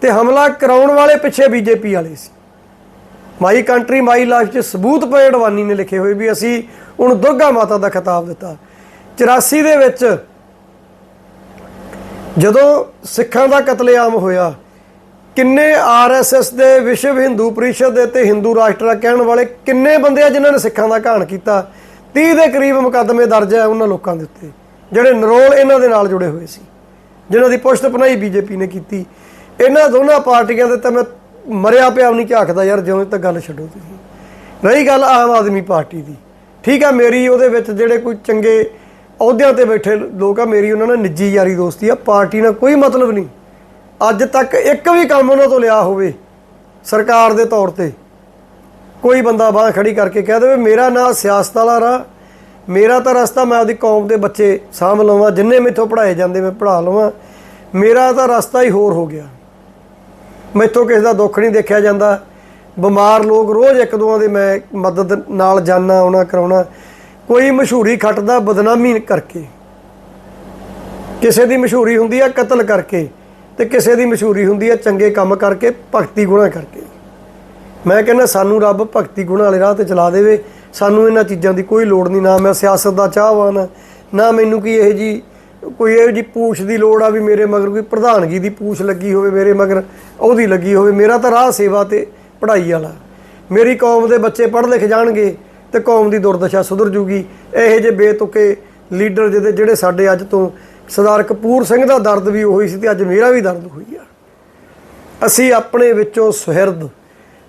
ਤੇ ਹਮਲਾ ਕਰਾਉਣ ਵਾਲੇ ਪਿੱਛੇ ਬੀਜੇਪੀ ਵਾਲੇ ਸੀ। ਮਾਈ ਕੰਟਰੀ, ਮਾਈ ਲਾਈਫ 'ਚ ਸਬੂਤ ਪਏ ਅਡਵਾਨੀ ਨੇ ਲਿਖੇ ਹੋਏ ਵੀ ਅਸੀਂ ਉਹਨੂੰ ਦੁਰਗਾ ਮਾਤਾ ਦਾ ਖਿਤਾਬ ਦਿੱਤਾ। 84 ਦੇ ਵਿੱਚ ਜਦੋਂ ਸਿੱਖਾਂ ਦਾ ਕਤਲੇਆਮ ਹੋਇਆ, ਕਿੰਨੇ ਆਰਐਸਐਸ ਦੇ ਵਿਸ਼ਵ ਹਿੰਦੂ ਪਰਿਸ਼ਦ ਦੇ ਤੇ ਹਿੰਦੂ ਰਾਸ਼ਟਰ ਕਹਿਣ ਵਾਲੇ ਕਿੰਨੇ ਬੰਦੇ ਆ ਜਿਨ੍ਹਾਂ ਨੇ ਸਿੱਖਾਂ ਦਾ ਘਾਣ ਕੀਤਾ? 30 ਦੇ ਕਰੀਬ ਮੁਕੱਦਮੇ ਦਰਜ ਹੈ ਉਹਨਾਂ ਲੋਕਾਂ ਦੇ ਉੱਤੇ, ਜਿਹੜੇ ਨਰੋਲ ਇਹਨਾਂ ਦੇ ਨਾਲ ਜੁੜੇ ਹੋਏ ਸੀ, ਜਿਨ੍ਹਾਂ ਦੀ ਪੁਸ਼ਤ ਪਨਾਈ ਬੀਜੇਪੀ ਨੇ ਕੀਤੀ। ਇਹਨਾਂ ਦੋਨਾਂ ਪਾਰਟੀਆਂ ਦੇ ਤਾਂ ਮੈਂ ਮਰਿਆ ਪਿਆ ਵੀ ਨਹੀਂ ਝਾਕਦਾ ਯਾਰ ਜਿਉਂ ਤਾਂ ਗੱਲ ਛੱਡੋ ਤੁਸੀਂ। ਰਹੀ ਗੱਲ ਆਮ ਆਦਮੀ ਪਾਰਟੀ ਦੀ। ਠੀਕ ਆ, ਮੇਰੀ ਉਹਦੇ ਵਿੱਚ ਜਿਹੜੇ ਕੋਈ ਚੰਗੇ ਅਹੁਦਿਆਂ ਤੇ ਬੈਠੇ ਲੋਕ ਆ, ਮੇਰੀ ਉਹਨਾਂ ਨਾਲ ਨਿੱਜੀ ਯਾਰੀ ਦੋਸਤੀ ਆ, ਪਾਰਟੀ ਨਾਲ ਕੋਈ ਮਤਲਬ ਨਹੀਂ। ਅੱਜ ਤੱਕ ਇੱਕ ਵੀ ਕੰਮ ਉਹਨਾਂ ਤੋਂ ਲਿਆ ਹੋਵੇ, ਸਰਕਾਰ ਦੇ ਤੌਰ ਤੇ। ਕੋਈ ਬੰਦਾ ਬਾਹ ਖੜੀ ਕਰਕੇ ਕਹਿ ਦੇਵੇ, ਮੇਰਾ ਨਾਂ ਸਿਆਸਤ ਵਾਲਾ ਰਾ, ਮੇਰਾ ਤਾਂ ਰਸਤਾ ਮੈਂ ਆਪਦੀ ਕੌਮ ਦੇ ਬੱਚੇ ਸਾਂਭ ਲਵਾਂ, ਜਿੰਨੇ ਮੈਥੋਂ ਪੜ੍ਹਾਏ ਜਾਂਦੇ ਮੈਂ ਪੜ੍ਹਾ ਲਵਾਂ। ਮੇਰਾ ਤਾਂ ਰਸਤਾ ਹੀ ਹੋਰ ਹੋ ਗਿਆ। ਮੈਥੋਂ ਕਿਸੇ ਦਾ ਦੁੱਖ ਨਹੀਂ ਦੇਖਿਆ ਜਾਂਦਾ। ਬਿਮਾਰ ਲੋਕ ਰੋਜ਼ ਇੱਕ ਦੋਆਂ ਦੇ ਮੈਂ ਮਦਦ ਨਾਲ ਜਾਣਾ ਆਉਣਾ, ਕਰਾਉਣਾ। ਕੋਈ ਮਸ਼ਹੂਰੀ ਖੱਟਦਾ ਬਦਨਾਮੀ ਕਰਕੇ। ਕਿਸੇ ਦੀ ਮਸ਼ਹੂਰੀ ਹੁੰਦੀ ਆ ਕਤਲ ਕਰਕੇ ਤੇ ਕਿਸੇ ਦੀ ਮਸ਼ਹੂਰੀ ਹੁੰਦੀ ਆ ਚੰਗੇ ਕੰਮ ਕਰਕੇ, ਭਗਤੀ ਗੁਣਾ ਕਰਕੇ। ਮੈਂ ਕਹਿੰਦਾ, ਸਾਨੂੰ ਰੱਬ ਭਗਤੀ ਗੁਣ ਵਾਲੇ ਰਾਹ ਤੇ ਚਲਾ ਦੇਵੇ। ਸਾਨੂੰ ਇਹਨਾਂ ਚੀਜ਼ਾਂ ਦੀ ਕੋਈ ਲੋੜ ਨਹੀਂ, ਨਾ ਮੈਂ ਸਿਆਸਤ ਦਾ ਚਾਹਵਾਨ, ਨਾ ਮੈਨੂੰ ਕੀ ਇਹ ਜੀ ਕੋਈ ਇਹ ਜੀ ਪੂਛ ਦੀ ਲੋੜ ਆ ਵੀ ਮੇਰੇ ਮਗਰ ਕੋਈ ਪ੍ਰਧਾਨਗੀ ਦੀ ਪੂਛ ਲੱਗੀ ਹੋਵੇ ਮੇਰੇ ਮਗਰ। ਉਹਦੀ ਲੱਗੀ ਹੋਵੇ, ਮੇਰਾ ਤਾਂ ਰਾਹ ਸੇਵਾ ਤੇ ਪੜ੍ਹਾਈ ਵਾਲਾ। ਮੇਰੀ ਕੌਮ ਦੇ ਬੱਚੇ ਪੜ੍ਹ ਲਿਖ ਜਾਣਗੇ ਤੇ ਕੌਮ ਦੀ ਦੁਰਦਸ਼ਾ ਸੁਧਰ ਜੂਗੀ। ਇਹੋ ਜਿਹੇ ਬੇਤੁਕੇ ਲੀਡਰ ਜਿਹਦੇ ਜਿਹੜੇ ਸਾਡੇ ਅੱਜ ਤੋਂ ਸਰਦਾਰ ਕਪੂਰ ਸਿੰਘ ਦਾ ਦਰਦ ਵੀ ਉਹੀ ਸੀ ਤੇ ਅੱਜ ਮੇਰਾ ਵੀ ਦਰਦ ਹੋਈ ਆ। ਅਸੀਂ ਆਪਣੇ ਵਿੱਚੋਂ ਸੁਹਿਰਦ,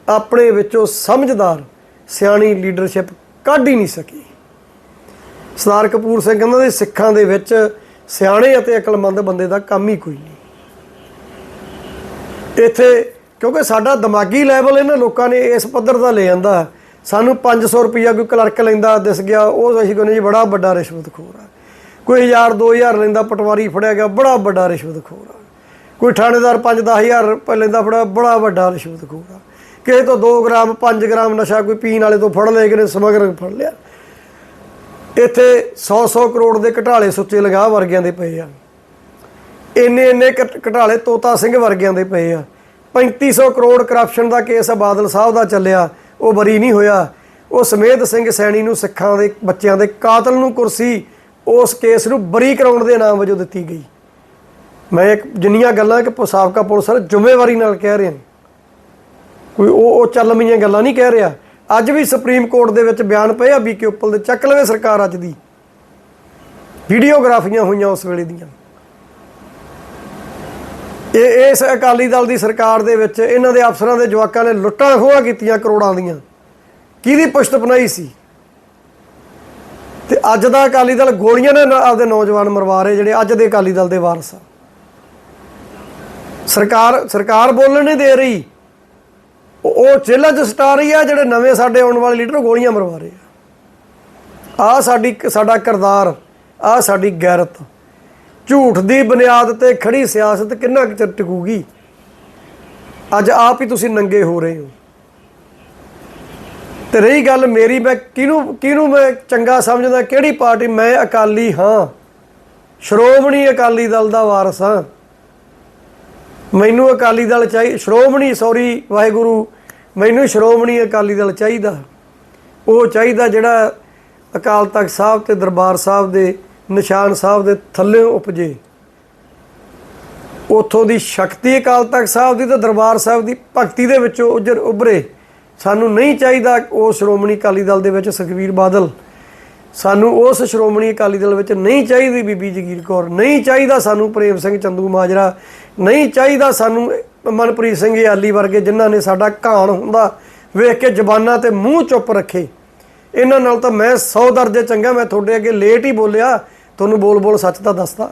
ਆਪਣੇ ਵਿੱਚੋਂ ਸਮਝਦਾਰ ਸਿਆਣੀ ਲੀਡਰਸ਼ਿਪ ਕੱਢ ਹੀ ਨਹੀਂ ਸਕੀ। ਸਰਦਾਰ ਕਪੂਰ ਸਿੰਘ ਕਹਿੰਦਾ ਦੇ ਸਿੱਖਾਂ ਦੇ ਵਿੱਚ ਸਿਆਣੇ ਅਤੇ ਅਕਲਮੰਦ ਬੰਦੇ ਦਾ ਕੰਮ ਹੀ ਕੋਈ ਨਹੀਂ। ਇੱਥੇ, ਕਿਉਂਕਿ ਸਾਡਾ ਦਿਮਾਗੀ ਲੈਵਲ ਇਹਨਾਂ ਲੋਕਾਂ ਨੇ ਇਸ ਪੱਧਰ ਦਾ ਲੈ ਜਾਂਦਾ ਸਾਨੂੰ 500 ਰੁਪਈਆ ਕੋਈ ਕਲਰਕ ਲੈਂਦਾ, ਦਿਸ ਗਿਆ, ਉਹ ਅਸੀਂ ਕਹਿੰਦੇ ਜੀ ਬੜਾ ਵੱਡਾ ਰਿਸ਼ਵਤਖੋਰ ਆ। ਕੋਈ 1000 2000 ਲੈਂਦਾ, ਪਟਵਾਰੀ ਫੜਿਆ ਗਿਆ, ਬੜਾ ਵੱਡਾ ਰਿਸ਼ਵਤਖੋਰ ਆ। ਕੋਈ ਥਾਣੇਦਾਰ 5-10000 ਰੁਪਏ ਲੈਂਦਾ ਫੜਾ ਬੜਾ ਵੱਡਾ ਰਿਸ਼ਵਤਖੋਰ ਆ। ਕਿਸੇ ਤੋਂ 2 ਗ੍ਰਾਮ 5 ਗ੍ਰਾਮ ਨਸ਼ਾ ਕੋਈ ਪੀਣ ਵਾਲੇ ਤੋਂ ਫੜ ਲਏ ਕਿਸੇ ਸਮਗਰ ਫੜ ਲਿਆ। ਇੱਥੇ 100-100 ਕਰੋੜ ਦੇ ਘਟਾਲੇ ਸੁੱਚੇ ਲਗਾਹ ਵਰਗਿਆਂ ਦੇ ਪਏ ਆ। ਇੰਨੇ ਇੰਨੇ ਘਟ- ਘਟਾਲੇ ਤੋਤਾ ਸਿੰਘ ਵਰਗਿਆਂ ਦੇ ਪਏ ਆ। 3500 ਕਰੋੜ ਕਰਪਸ਼ਨ ਦਾ ਕੇਸ ਬਾਦਲ ਸਾਹਿਬ ਦਾ ਚੱਲਿਆ, ਉਹ ਬਰੀ ਨਹੀਂ ਹੋਇਆ। ਉਹ ਸਮੇਧ ਸਿੰਘ ਸੈਣੀ ਨੂੰ ਸਿੱਖਾਂ ਦੇ ਬੱਚਿਆਂ ਦੇ ਕਾਤਲ ਨੂੰ ਕੁਰਸੀ, ਉਸ ਕੇਸ ਨੂੰ ਬਰੀ ਕਰਾਉਣ ਦੇ ਨਾਮ ਵਜੋਂ ਦਿੱਤੀ ਗਈ। ਮੈਂ ਇੱਕ, ਜਿੰਨੀਆਂ ਗੱਲਾਂ ਕਿ ਸਾਬਕਾ ਪੁਲਿਸ ਵਾਲੇ ਜ਼ਿੰਮੇਵਾਰੀ ਨਾਲ ਕਹਿ ਰਹੇ ਨੇ। ਕੋਈ ਉਹ ਉਹ ਚੱਲ ਚੱਲਮੀਆਂ ਗੱਲਾਂ ਨਹੀਂ ਕਹਿ ਰਿਹਾ। ਅੱਜ ਵੀ ਸੁਪਰੀਮ ਕੋਰਟ ਦੇ ਵਿੱਚ ਬਿਆਨ ਪਏ ਆ ਬੀਕੇ ਉੱਪਲ ਦੇ। ਚੱਕ ਲਵੇ ਸਰਕਾਰ ਅੱਜ ਦੀ। ਵੀਡੀਓਗ੍ਰਾਫੀਆਂ ਹੋਈਆਂ ਉਸ ਵੇਲੇ ਦੀਆਂ। ਇਹ ਇਸ ਅਕਾਲੀ ਦਲ ਦੀ ਸਰਕਾਰ ਦੇ ਵਿੱਚ ਇਹਨਾਂ ਦੇ ਅਫਸਰਾਂ ਦੇ ਜਵਾਕਾਂ ਨੇ ਲੁੱਟਾਂ ਖੋਹਾਂ ਕੀਤੀਆਂ ਕਰੋੜਾਂ ਦੀਆਂ। ਕਿਹਦੀ ਪੁਸ਼ਤ ਬਣਾਈ ਸੀ? ਤੇ ਅੱਜ ਦਾ ਅਕਾਲੀ ਦਲ ਗੋਲੀਆਂ ਨਾਲ ਆਪਦੇ ਨੌਜਵਾਨ ਮਰਵਾ ਰਹੇ ਜਿਹੜੇ ਅੱਜ ਦੇ ਅਕਾਲੀ ਦਲ ਦੇ ਵਾਰਸ ਆ। ਸਰਕਾਰ ਸਰਕਾਰ ਬੋਲਣ ਨਹੀਂ ਦੇ ਰਹੀ। ਉਹ- ਉਹ 'ਚ ਸਟਾ ਰਹੀ ਆ ਜਿਹੜੇ ਨਵੇਂ ਸਾਡੇ ਆਉਣ ਵਾਲੇ ਲੀਡਰ ਗੋਲੀਆਂ ਮਰਵਾ ਰਹੇ ਆ। ਆ ਸਾਡੀ, ਸਾਡਾ ਕਿਰਦਾਰ ਆ ਸਾਡੀ ਗੈਰਤ। ਝੂਠ ਦੀ ਬੁਨਿਆਦ ਤੇ ਖੜੀ ਸਿਆਸਤ ਕਿੰਨਾ ਕੁ ਚਿਰ ਟਿਕੂਗੀ? ਅੱਜ ਆਪ ਹੀ ਤੁਸੀਂ ਨੰਗੇ ਹੋ ਰਹੇ ਹੋ। ਤੇ ਰਹੀ ਗੱਲ ਮੇਰੀ, ਮੈਂ ਕਿਹਨੂੰ ਕਿਹਨੂੰ ਮੈਂ ਚੰਗਾ ਸਮਝਦਾ, ਕਿਹੜੀ ਪਾਰਟੀ? ਮੈਂ ਅਕਾਲੀ ਹਾਂ। ਸ਼੍ਰੋਮਣੀ ਅਕਾਲੀ ਦਲ ਦਾ ਵਾਰਸ ਹਾਂ। ਮੈਨੂੰ ਅਕਾਲੀ ਦਲ ਚਾਹੀ, ਸ਼੍ਰੋਮਣੀ, ਸੌਰੀ, ਵਾਹਿਗੁਰੂ, ਮੈਨੂੰ ਸ਼੍ਰੋਮਣੀ ਅਕਾਲੀ ਦਲ ਚਾਹੀਦਾ। ਉਹ ਚਾਹੀਦਾ ਜਿਹੜਾ ਅਕਾਲ ਤਖਤ ਸਾਹਿਬ ਤੇ ਦਰਬਾਰ ਸਾਹਿਬ ਦੇ ਨਿਸ਼ਾਨ ਸਾਹਿਬ ਦੇ ਥੱਲੇ ਉਪਜੇ। ਉਥੋਂ ਦੀ ਸ਼ਕਤੀ ਅਕਾਲ ਤਖਤ ਸਾਹਿਬ ਦੀ ਤੇ ਦਰਬਾਰ ਸਾਹਿਬ ਦੀ ਭਗਤੀ ਦੇ ਵਿੱਚੋਂ ਉਜਰ ਉਭਰੇ। ਸਾਨੂੰ ਨਹੀਂ ਚਾਹੀਦਾ ਉਹ ਸ਼੍ਰੋਮਣੀ ਅਕਾਲੀ ਦਲ ਦੇ ਵਿੱਚ ਸੁਖਵੀਰ ਬਾਦਲ। ਸਾਨੂੰ ਉਸ ਸ਼੍ਰੋਮਣੀ ਅਕਾਲੀ ਦਲ ਵਿੱਚ ਨਹੀਂ ਚਾਹੀਦੀ ਬੀਬੀ ਜਗੀਰ ਕੌਰ। ਨਹੀਂ ਚਾਹੀਦਾ ਸਾਨੂੰ ਪ੍ਰੇਮ ਸਿੰਘ ਚੰਦੂ ਮਾਜਰਾ। ਨਹੀਂ ਚਾਹੀਦਾ ਸਾਨੂੰ ਮਨਪ੍ਰੀਤ ਸਿੰਘ ਯਾਲੀ ਵਰਗੇ ਜਿਨ੍ਹਾਂ ਨੇ ਸਾਡਾ ਘਾਣ ਹੁੰਦਾ ਵੇਖ ਕੇ ਜ਼ਬਾਨਾਂ ਤੇ ਮੂੰਹ ਚੁੱਪ ਰੱਖੇ। ਇਹਨਾਂ ਨਾਲ ਤਾਂ ਮੈਂ 100 ਦਰਜੇ ਚੰਗਾ, ਮੈਂ ਤੁਹਾਡੇ ਅੱਗੇ ਲੇਟ ਹੀ ਬੋਲਿਆ। ਤੁਹਾਨੂੰ ਬੋਲ ਬੋਲ ਸੱਚ ਤਾਂ ਦੱਸਦਾ।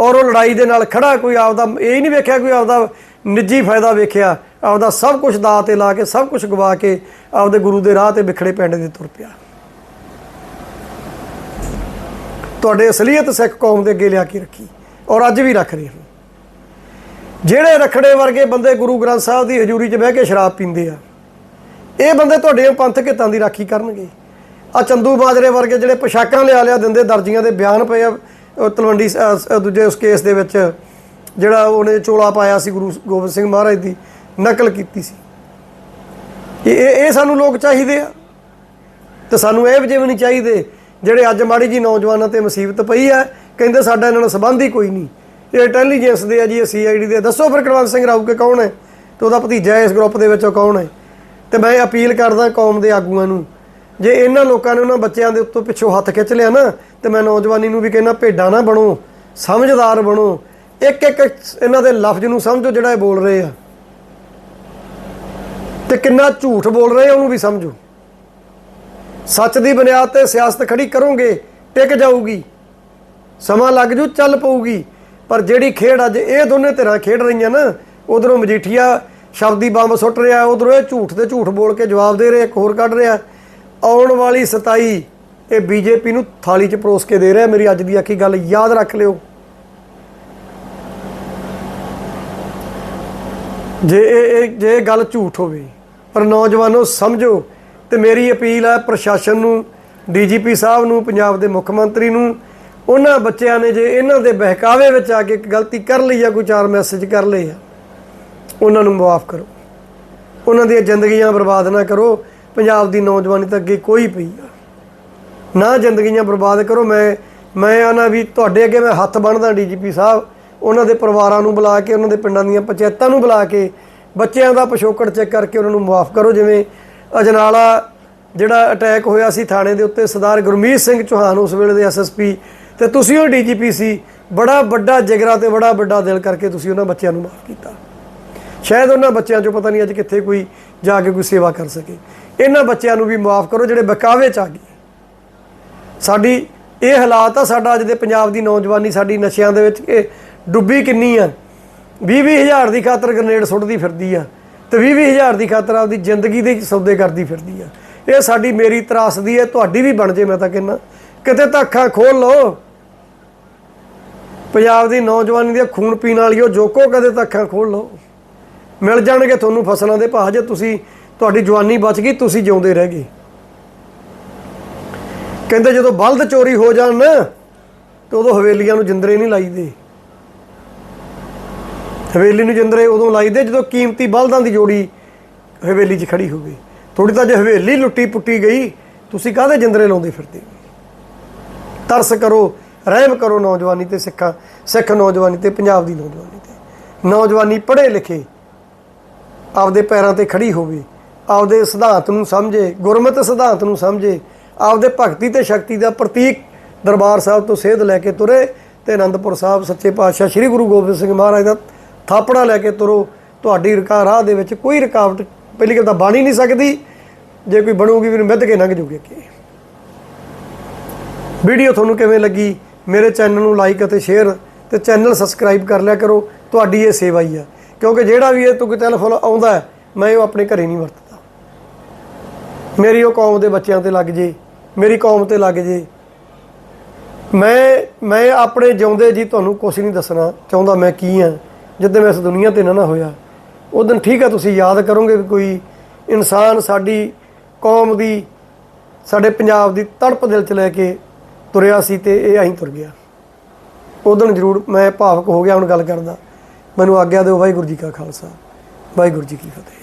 ਔਰ ਉਹ ਲੜਾਈ ਦੇ ਨਾਲ ਖੜਾ ਕੋਈ ਆਪਦਾ, ਇਹ ਨਹੀਂ ਵੇਖਿਆ ਕੋਈ ਆਪਦਾ ਨਿੱਜੀ ਫਾਇਦਾ ਵੇਖਿਆ, ਆਪਦਾ ਸਭ ਕੁਝ ਦਾ ਤੇ ਲਾ ਕੇ, ਸਭ ਕੁਝ ਗਵਾ ਕੇ ਆਪਦੇ ਗੁਰੂ ਦੇ ਰਾਹ ਤੇ ਵਿਖੜੇ ਪੈਂਡੇ ਦੇ ਤੁਰ ਪਿਆ। ਤੁਹਾਡੇ ਅਸਲੀਅਤ ਸਿੱਖ ਕੌਮ ਦੇ ਅੱਗੇ ਲਿਆ ਕੇ ਰੱਖੀ, ਔਰ ਅੱਜ ਵੀ ਰੱਖ ਰਹੇ ਹੋ। ਜਿਹੜੇ ਰਖੜੇ ਵਰਗੇ ਬੰਦੇ ਗੁਰੂ ਗ੍ਰੰਥ ਸਾਹਿਬ ਦੀ ਹਜ਼ੂਰੀ 'ਚ ਬਹਿ ਕੇ ਸ਼ਰਾਬ ਪੀਂਦੇ ਆ, ਇਹ ਬੰਦੇ ਤੁਹਾਡੇ ਪੰਥਕ ਹਿੱਤਾਂ ਦੀ ਰਾਖੀ ਕਰਨਗੇ। ਆ ਚੰਦੂ ਬਾਜਰੇ ਵਰਗੇ ਜਿਹੜੇ ਪੋਸ਼ਾਕਾਂ ਲਿਆ ਲਿਆ ਦਿੰਦੇ, ਦਰਜੀਆਂ ਦੇ ਬਿਆਨ ਪਏ ਆ ਤਲਵੰਡੀ ਸ- ਦੂਜੇ ਉਸ ਕੇਸ ਦੇ ਵਿੱਚ, ਜਿਹੜਾ ਉਹਨੇ ਚੋਲਾ ਪਾਇਆ ਸੀ ਗੁਰੂ ਗੋਬਿੰਦ ਸਿੰਘ ਮਹਾਰਾਜ ਦੀ, ਨਕਲ ਕੀਤੀ ਸੀ। ਇਹ ਇਹ ਸਾਨੂੰ ਲੋਕ ਚਾਹੀਦੇ ਆ। ਤੇ ਸਾਨੂੰ ਇਹ ਜਿਵੇਂ ਵੀ ਨਹੀਂ ਚਾਹੀਦੇ, ਜਿਹੜੇ ਅੱਜ ਮਾੜੀ ਜੀ ਨੌਜਵਾਨਾਂ ਤੇ ਮੁਸੀਬਤ ਪਈ ਆ, ਕਹਿੰਦੇ ਸਾਡਾ ਇਹਨਾਂ ਨਾਲ ਸੰਬੰਧ ਹੀ ਕੋਈ ਨਹੀਂ। ਇਹ ਇੰਟੈਲੀਜੈਂਸ ਦੇ ਆ ਜੀ, ਇਹ ਸੀਆਈਡੀ ਦੇ ਦੱਸੋ ਫਿਰ ਕੁਲਵੰਤ ਸਿੰਘ ਰਾਊ ਕੇ ਕੌਣ ਹੈ? ਤੇ ਉਹਦਾ ਭਤੀਜਾ ਇਸ ਗਰੁੱਪ ਦੇ ਵਿੱਚੋਂ ਕੌਣ ਹੈ? ਤੇ ਮੈਂ ਅਪੀਲ ਕਰਦਾ ਕੌਮ ਦੇ ਆਗੂਆਂ ਨੂੰ ਜੇ ਇਹਨਾਂ ਲੋਕਾਂ ਨੇ ਉਹਨਾਂ ਬੱਚਿਆਂ ਦੇ ਉੱਤੋਂ ਪਿੱਛੋਂ ਹੱਥ ਖਿੱਚ ਲਿਆ ਨਾ, ਤੇ ਮੈਂ ਨੌਜਵਾਨੀ ਨੂੰ ਵੀ ਕਹਿੰਦਾ ਭੇਡਾਂ ਨਾ ਬਣੋ, ਸਮਝਦਾਰ ਬਣੋ। ਇੱਕ ਇੱਕ ਇਹਨਾਂ ਦੇ ਲਫ਼ਜ਼ ਨੂੰ ਸਮਝੋ ਜਿਹੜਾ ਇਹ ਬੋਲ ਰਹੇ ਆ। ਤੇ ਕਿੰਨਾ ਝੂਠ ਬੋਲ ਰਹੇ ਆ, ਉਹਨੂੰ ਵੀ ਸਮਝੋ। ਸੱਚ ਦੀ ਬੁਨਿਆਦ ਤੇ ਸਿਆਸਤ ਖੜੀ ਕਰੋਗੇ, ਟਿਕ ਜਾਊਗੀ। ਸਮਾਂ ਲੱਗ ਜੂ, ਚੱਲ ਪਊਗੀ। ਪਰ ਜਿਹੜੀ ਖੇਡ ਅੱਜ ਇਹ ਦੋਨੇ ਧਿਰਾਂ ਖੇਡ ਰਹੀਆਂ ਨਾ, ਉਧਰੋਂ ਮਜੀਠੀਆ ਸ਼ਬਦੀ ਬੰਬ ਸੁੱਟ ਰਿਹਾ, ਉਧਰੋਂ ਇਹ ਝੂਠ ਤੇ ਝੂਠ ਬੋਲ ਕੇ ਜਵਾਬ ਦੇ ਰਿਹਾ, ਇੱਕ ਹੋਰ ਕੱਢ ਰਿਹਾ। ਆਉਣ ਵਾਲੀ 27 ਇਹ ਬੀਜੇਪੀ ਨੂੰ ਥਾਲੀ 'ਚ ਪਰੋਸ ਕੇ ਦੇ ਰਿਹਾ ਮੇਰੀ ਅੱਜ ਦੀ ਆਖੀ ਗੱਲ, ਯਾਦ ਰੱਖ ਲਿਓ। ਜੇ ਇਹ ਇਹ, ਜੇ ਇਹ ਗੱਲ ਝੂਠ ਹੋਵੇ, ਪਰ ਨੌਜਵਾਨੋ ਸਮਝੋ ਤੇ ਮੇਰੀ ਅਪੀਲ ਹੈ ਪ੍ਰਸ਼ਾਸਨ ਨੂੰ, ਡੀਜੀਪੀ ਸਾਹਿਬ ਨੂੰ, ਪੰਜਾਬ ਦੇ ਮੁੱਖ ਮੰਤਰੀ ਨੂੰ, ਉਹਨਾਂ ਬੱਚਿਆਂ ਨੇ ਜੇ ਇਹਨਾਂ ਦੇ ਬਹਿਕਾਵੇ ਵਿੱਚ ਆ ਕੇ ਗਲਤੀ ਕਰ ਲਈ ਆ ਕੋਈ ਚਾਰ ਮੈਸੇਜ ਕਰ ਲਏ ਆ, ਉਹਨਾਂ ਨੂੰ ਮਾਫ ਕਰੋ। ਉਹਨਾਂ ਦੀਆਂ ਜ਼ਿੰਦਗੀਆਂ ਬਰਬਾਦ ਨਾ ਕਰੋ। ਪੰਜਾਬ ਦੀ ਨੌਜਵਾਨੀ ਤਾਂ ਅੱਗੇ ਕੋਈ ਪਈ ਆ। ਨਾ ਜ਼ਿੰਦਗੀਆਂ ਬਰਬਾਦ ਕਰੋ, ਮੈਂ ਮੈਂ ਆਨਾ ਵੀ ਤੁਹਾਡੇ ਅੱਗੇ ਮੈਂ ਹੱਥ ਬੰਨਦਾ ਡੀਜੀਪੀ ਸਾਹਿਬ, ਉਹਨਾਂ ਦੇ ਪਰਿਵਾਰਾਂ ਨੂੰ ਬੁਲਾ ਕੇ, ਉਹਨਾਂ ਦੇ ਪਿੰਡਾਂ ਦੀਆਂ ਪੰਚਾਇਤਾਂ ਨੂੰ ਬੁਲਾ ਕੇ, ਬੱਚਿਆਂ ਦਾ ਪਿਛੋਕੜ ਚੈੱਕ ਕਰਕੇ ਉਹਨਾਂ ਨੂੰ ਮਾਫ ਕਰੋ, ਜਿਵੇਂ ਅਜਨਾਲਾ ਜਿਹੜਾ ਅਟੈਕ ਹੋਇਆ ਸੀ ਥਾਣੇ ਦੇ ਉੱਤੇ, ਸਰਦਾਰ ਗੁਰਮੀਤ ਸਿੰਘ ਚੌਹਾਨ ਉਸ ਵੇਲੇ ਦੇ ਐਸਐਸਪੀ ਤੇ ਤੁਸੀਂ ਉਹ ਡੀਜੀਪੀ ਸੀ, ਬੜਾ ਵੱਡਾ ਜਿਗਰਾ ਤੇ ਬੜਾ ਵੱਡਾ ਦਿਲ ਕਰਕੇ ਤੁਸੀਂ ਉਹਨਾਂ ਬੱਚਿਆਂ ਨੂੰ ਮਾਫ ਕੀਤਾ। ਸ਼ਾਇਦ ਉਹਨਾਂ ਬੱਚਿਆਂ ਚੋਂ ਪਤਾ ਨਹੀਂ ਅੱਜ ਕਿੱਥੇ ਕੋਈ ਜਾ ਕੇ ਕੋਈ ਸੇਵਾ ਕਰ ਸਕੇ। ਇਹਨਾਂ ਬੱਚਿਆਂ ਨੂੰ ਵੀ ਮਾਫ ਕਰੋ ਜਿਹੜੇ ਬਕਾਵੇ ਚ ਆ ਗਏ। ਸਾਡੀ ਇਹ ਹਾਲਾਤ ਆ, ਸਾਡਾ ਅੱਜ ਦੇ ਪੰਜਾਬ ਦੀ ਨੌਜਵਾਨੀ ਸਾਡੀ ਨਸ਼ਿਆਂ ਦੇ ਵਿੱਚ ਕਿ ਡੁੱਬੀ ਕਿੰਨੀ ਆ। 20 ਹਜ਼ਾਰ ਦੀ ਖਾਤਰ ਗ੍ਰਨੇਡ ਸੁੱਟਦੀ ਫਿਰਦੀ ਆ ਤੇ 20 ਹਜ਼ਾਰ ਦੀ ਖਾਤਰ ਆਪਦੀ ਜ਼ਿੰਦਗੀ ਦੇ ਸੌਦੇ ਕਰਦੀ ਫਿਰਦੀ ਆ। ਇਹ ਸਾਡੀ ਮੇਰੀ ਤਰਾਸਦੀ ਹੈ, ਤੁਹਾਡੀ ਵੀ ਬਣ ਜੇ ਮੈਂ ਤਾਂ ਕਹਿੰਦਾ। ਕਿਤੇ ਤਾਂ ਅੱਖਾਂ ਖੋਲ ਲਓ। ਪੰਜਾਬ ਦੀ ਨੌਜਵਾਨੀ ਦੇ ਖੂਨ ਪੀਣ ਵਾਲੀ ਉਹ ਜੋਕੋ ਕਦੇ ਤਾਂ ਅੱਖਾਂ ਖੋਲ ਲਓ। ਮਿਲ ਜਾਣਗੇ ਤੁਹਾਨੂੰ ਫਸਲਾਂ ਦੇ ਭਾਅ ਜੇ ਤੁਸੀਂ ਤੁਹਾਡੀ ਜਵਾਨੀ ਬਚ ਗਈ, ਤੁਸੀਂ ਜਿਉਂਦੇ ਰਹਿ ਗਏ। ਕਹਿੰਦੇ ਜਦੋਂ ਬਲਦ ਚੋਰੀ ਹੋ ਜਾਣ ਨਾ ਤੇ ਉਦੋਂ ਹਵੇਲੀਆਂ ਨੂੰ ਜਿੰਦਰੇ ਨਹੀਂ ਲਾਈਦੇ। ਹਵੇਲੀ ਨੂੰ ਜਿੰਦਰੇ ਉਦੋਂ ਲਾਈਦੇ ਜਦੋਂ ਕੀਮਤੀ ਬਲਦਾਂ ਦੀ ਜੋੜੀ ਹਵੇਲੀ 'ਚ ਖੜੀ ਹੋਵੇ ਥੋੜੀ ਤਾਂ ਜੇ ਹਵੇਲੀ ਲੁੱਟੀ ਪੁੱਟੀ ਗਈ, ਤੁਸੀਂ ਕਾਹਦੇ ਜਿੰਦਰੇ ਲਾਉਂਦੇ ਫਿਰਦੇ ਤਰਸ ਕਰੋ, ਰਹਿਮ ਕਰੋ ਨੌਜਵਾਨੀ ਤੇ ਸਿੱਖਾਂ, ਸਿੱਖ ਨੌਜਵਾਨੀ ਤੇ ਪੰਜਾਬ ਦੀ ਨੌਜਵਾਨੀ ਤੇ। ਨੌਜਵਾਨੀ ਪੜ੍ਹੇ ਲਿਖੇ, ਆਪਦੇ ਪੈਰਾਂ ਤੇ ਖੜੀ ਹੋਵੇ ਆਪਦੇ ਸਿਧਾਂਤ ਨੂੰ ਸਮਝੇ, ਗੁਰਮਤਿ ਸਿਧਾਂਤ ਨੂੰ ਸਮਝੇ, ਆਪਦੇ ਭਗਤੀ ਤੇ ਸ਼ਕਤੀ ਦਾ ਪ੍ਰਤੀਕ ਦਰਬਾਰ ਸਾਹਿਬ ਤੋਂ ਸੇਧ ਲੈ ਕੇ ਤੁਰੇ ਤੇ ਅਨੰਦਪੁਰ ਸਾਹਿਬ ਸੱਚੇ ਪਾਤਸ਼ਾਹ ਸ੍ਰੀ ਗੁਰੂ ਗੋਬਿੰਦ ਸਿੰਘ ਮਹਾਰਾਜ ਦਾ ਥਾਪੜਾ ਲੈ ਕੇ ਤੁਰੋ। ਤੁਹਾਡੀ ਰਕਾ ਰਾਹ ਦੇ ਵਿੱਚ ਕੋਈ ਰੁਕਾਵਟ ਪਹਿਲੀ ਗੱਲ ਤਾਂ ਬਣ ਹੀ ਨਹੀਂ ਸਕਦੀ। ਜੇ ਕੋਈ ਬਣੂਗੀ ਵੀ ਮਿੱਧ ਕੇ ਲੰਘ ਜੂਗੀ ਅੱਗੇ। ਵੀਡੀਓ ਤੁਹਾਨੂੰ ਕਿਵੇਂ ਲੱਗੀ? ਮੇਰੇ ਚੈਨਲ ਨੂੰ ਲਾਈਕ ਅਤੇ ਸ਼ੇਅਰ ਤੇ ਚੈਨਲ ਸਬਸਕ੍ਰਾਈਬ ਕਰ ਲਿਆ ਕਰੋ। ਤੁਹਾਡੀ ਇਹ ਸੇਵਾ ਹੀ ਆ। ਕਿਉਂਕਿ ਜਿਹੜਾ ਵੀ ਇਹ ਤੁਕ ਟੈਲੀਫੋਨ ਆਉਂਦਾ ਮੈਂ ਉਹ ਆਪਣੇ ਘਰੇ ਨਹੀਂ ਵਰਤਦਾ। ਮੇਰੀ ਉਹ ਕੌਮ ਦੇ ਬੱਚਿਆਂ ਤੇ ਲੱਗ ਜੇ, ਮੇਰੀ ਕੌਮ ਤੇ ਲੱਗ ਜੇ। ਮੈਂ ਮੈਂ ਆਪਣੇ ਜਿਉਂਦੇ ਜੀ ਤੁਹਾਨੂੰ ਕੁਝ ਨਹੀਂ ਦੱਸਣਾ ਚਾਹੁੰਦਾ ਮੈਂ ਕੀ ਆ, ਜਦੋਂ ਮੈਂ ਇਸ ਦੁਨੀਆ ਤੇ ਨਾ ਨਾ ਹੋਇਆ। ਉਹ ਦਿਨ ਠੀਕ ਆ, ਤੁਸੀਂ ਯਾਦ ਕਰੋਗੇ ਵੀ ਕੋਈ ਇਨਸਾਨ ਸਾਡੀ ਕੌਮ ਦੀ, ਸਾਡੇ ਪੰਜਾਬ ਦੀ ਤੜਪ ਦਿਲ ਚ ਲੈ ਕੇ ਤੁਰਿਆ ਸੀ ਤੇ ਇਹ ਅਹੀਂ ਤੁਰ ਗਿਆ। ਉਹ ਦਿਨ ਜ਼ਰੂਰ ਮੈਂ ਭਾਵਕ ਹੋ ਗਿਆ ਹੁਣ ਗੱਲ ਕਰਦਾ ਮੈਨੂੰ ਆਗਿਆ ਦਿਓ ਵਾਹਿਗੁਰੂ ਜੀ ਕਾ ਖਾਲਸਾ, ਵਾਹਿਗੁਰੂ ਜੀ ਕੀ ਫਤਿਹ।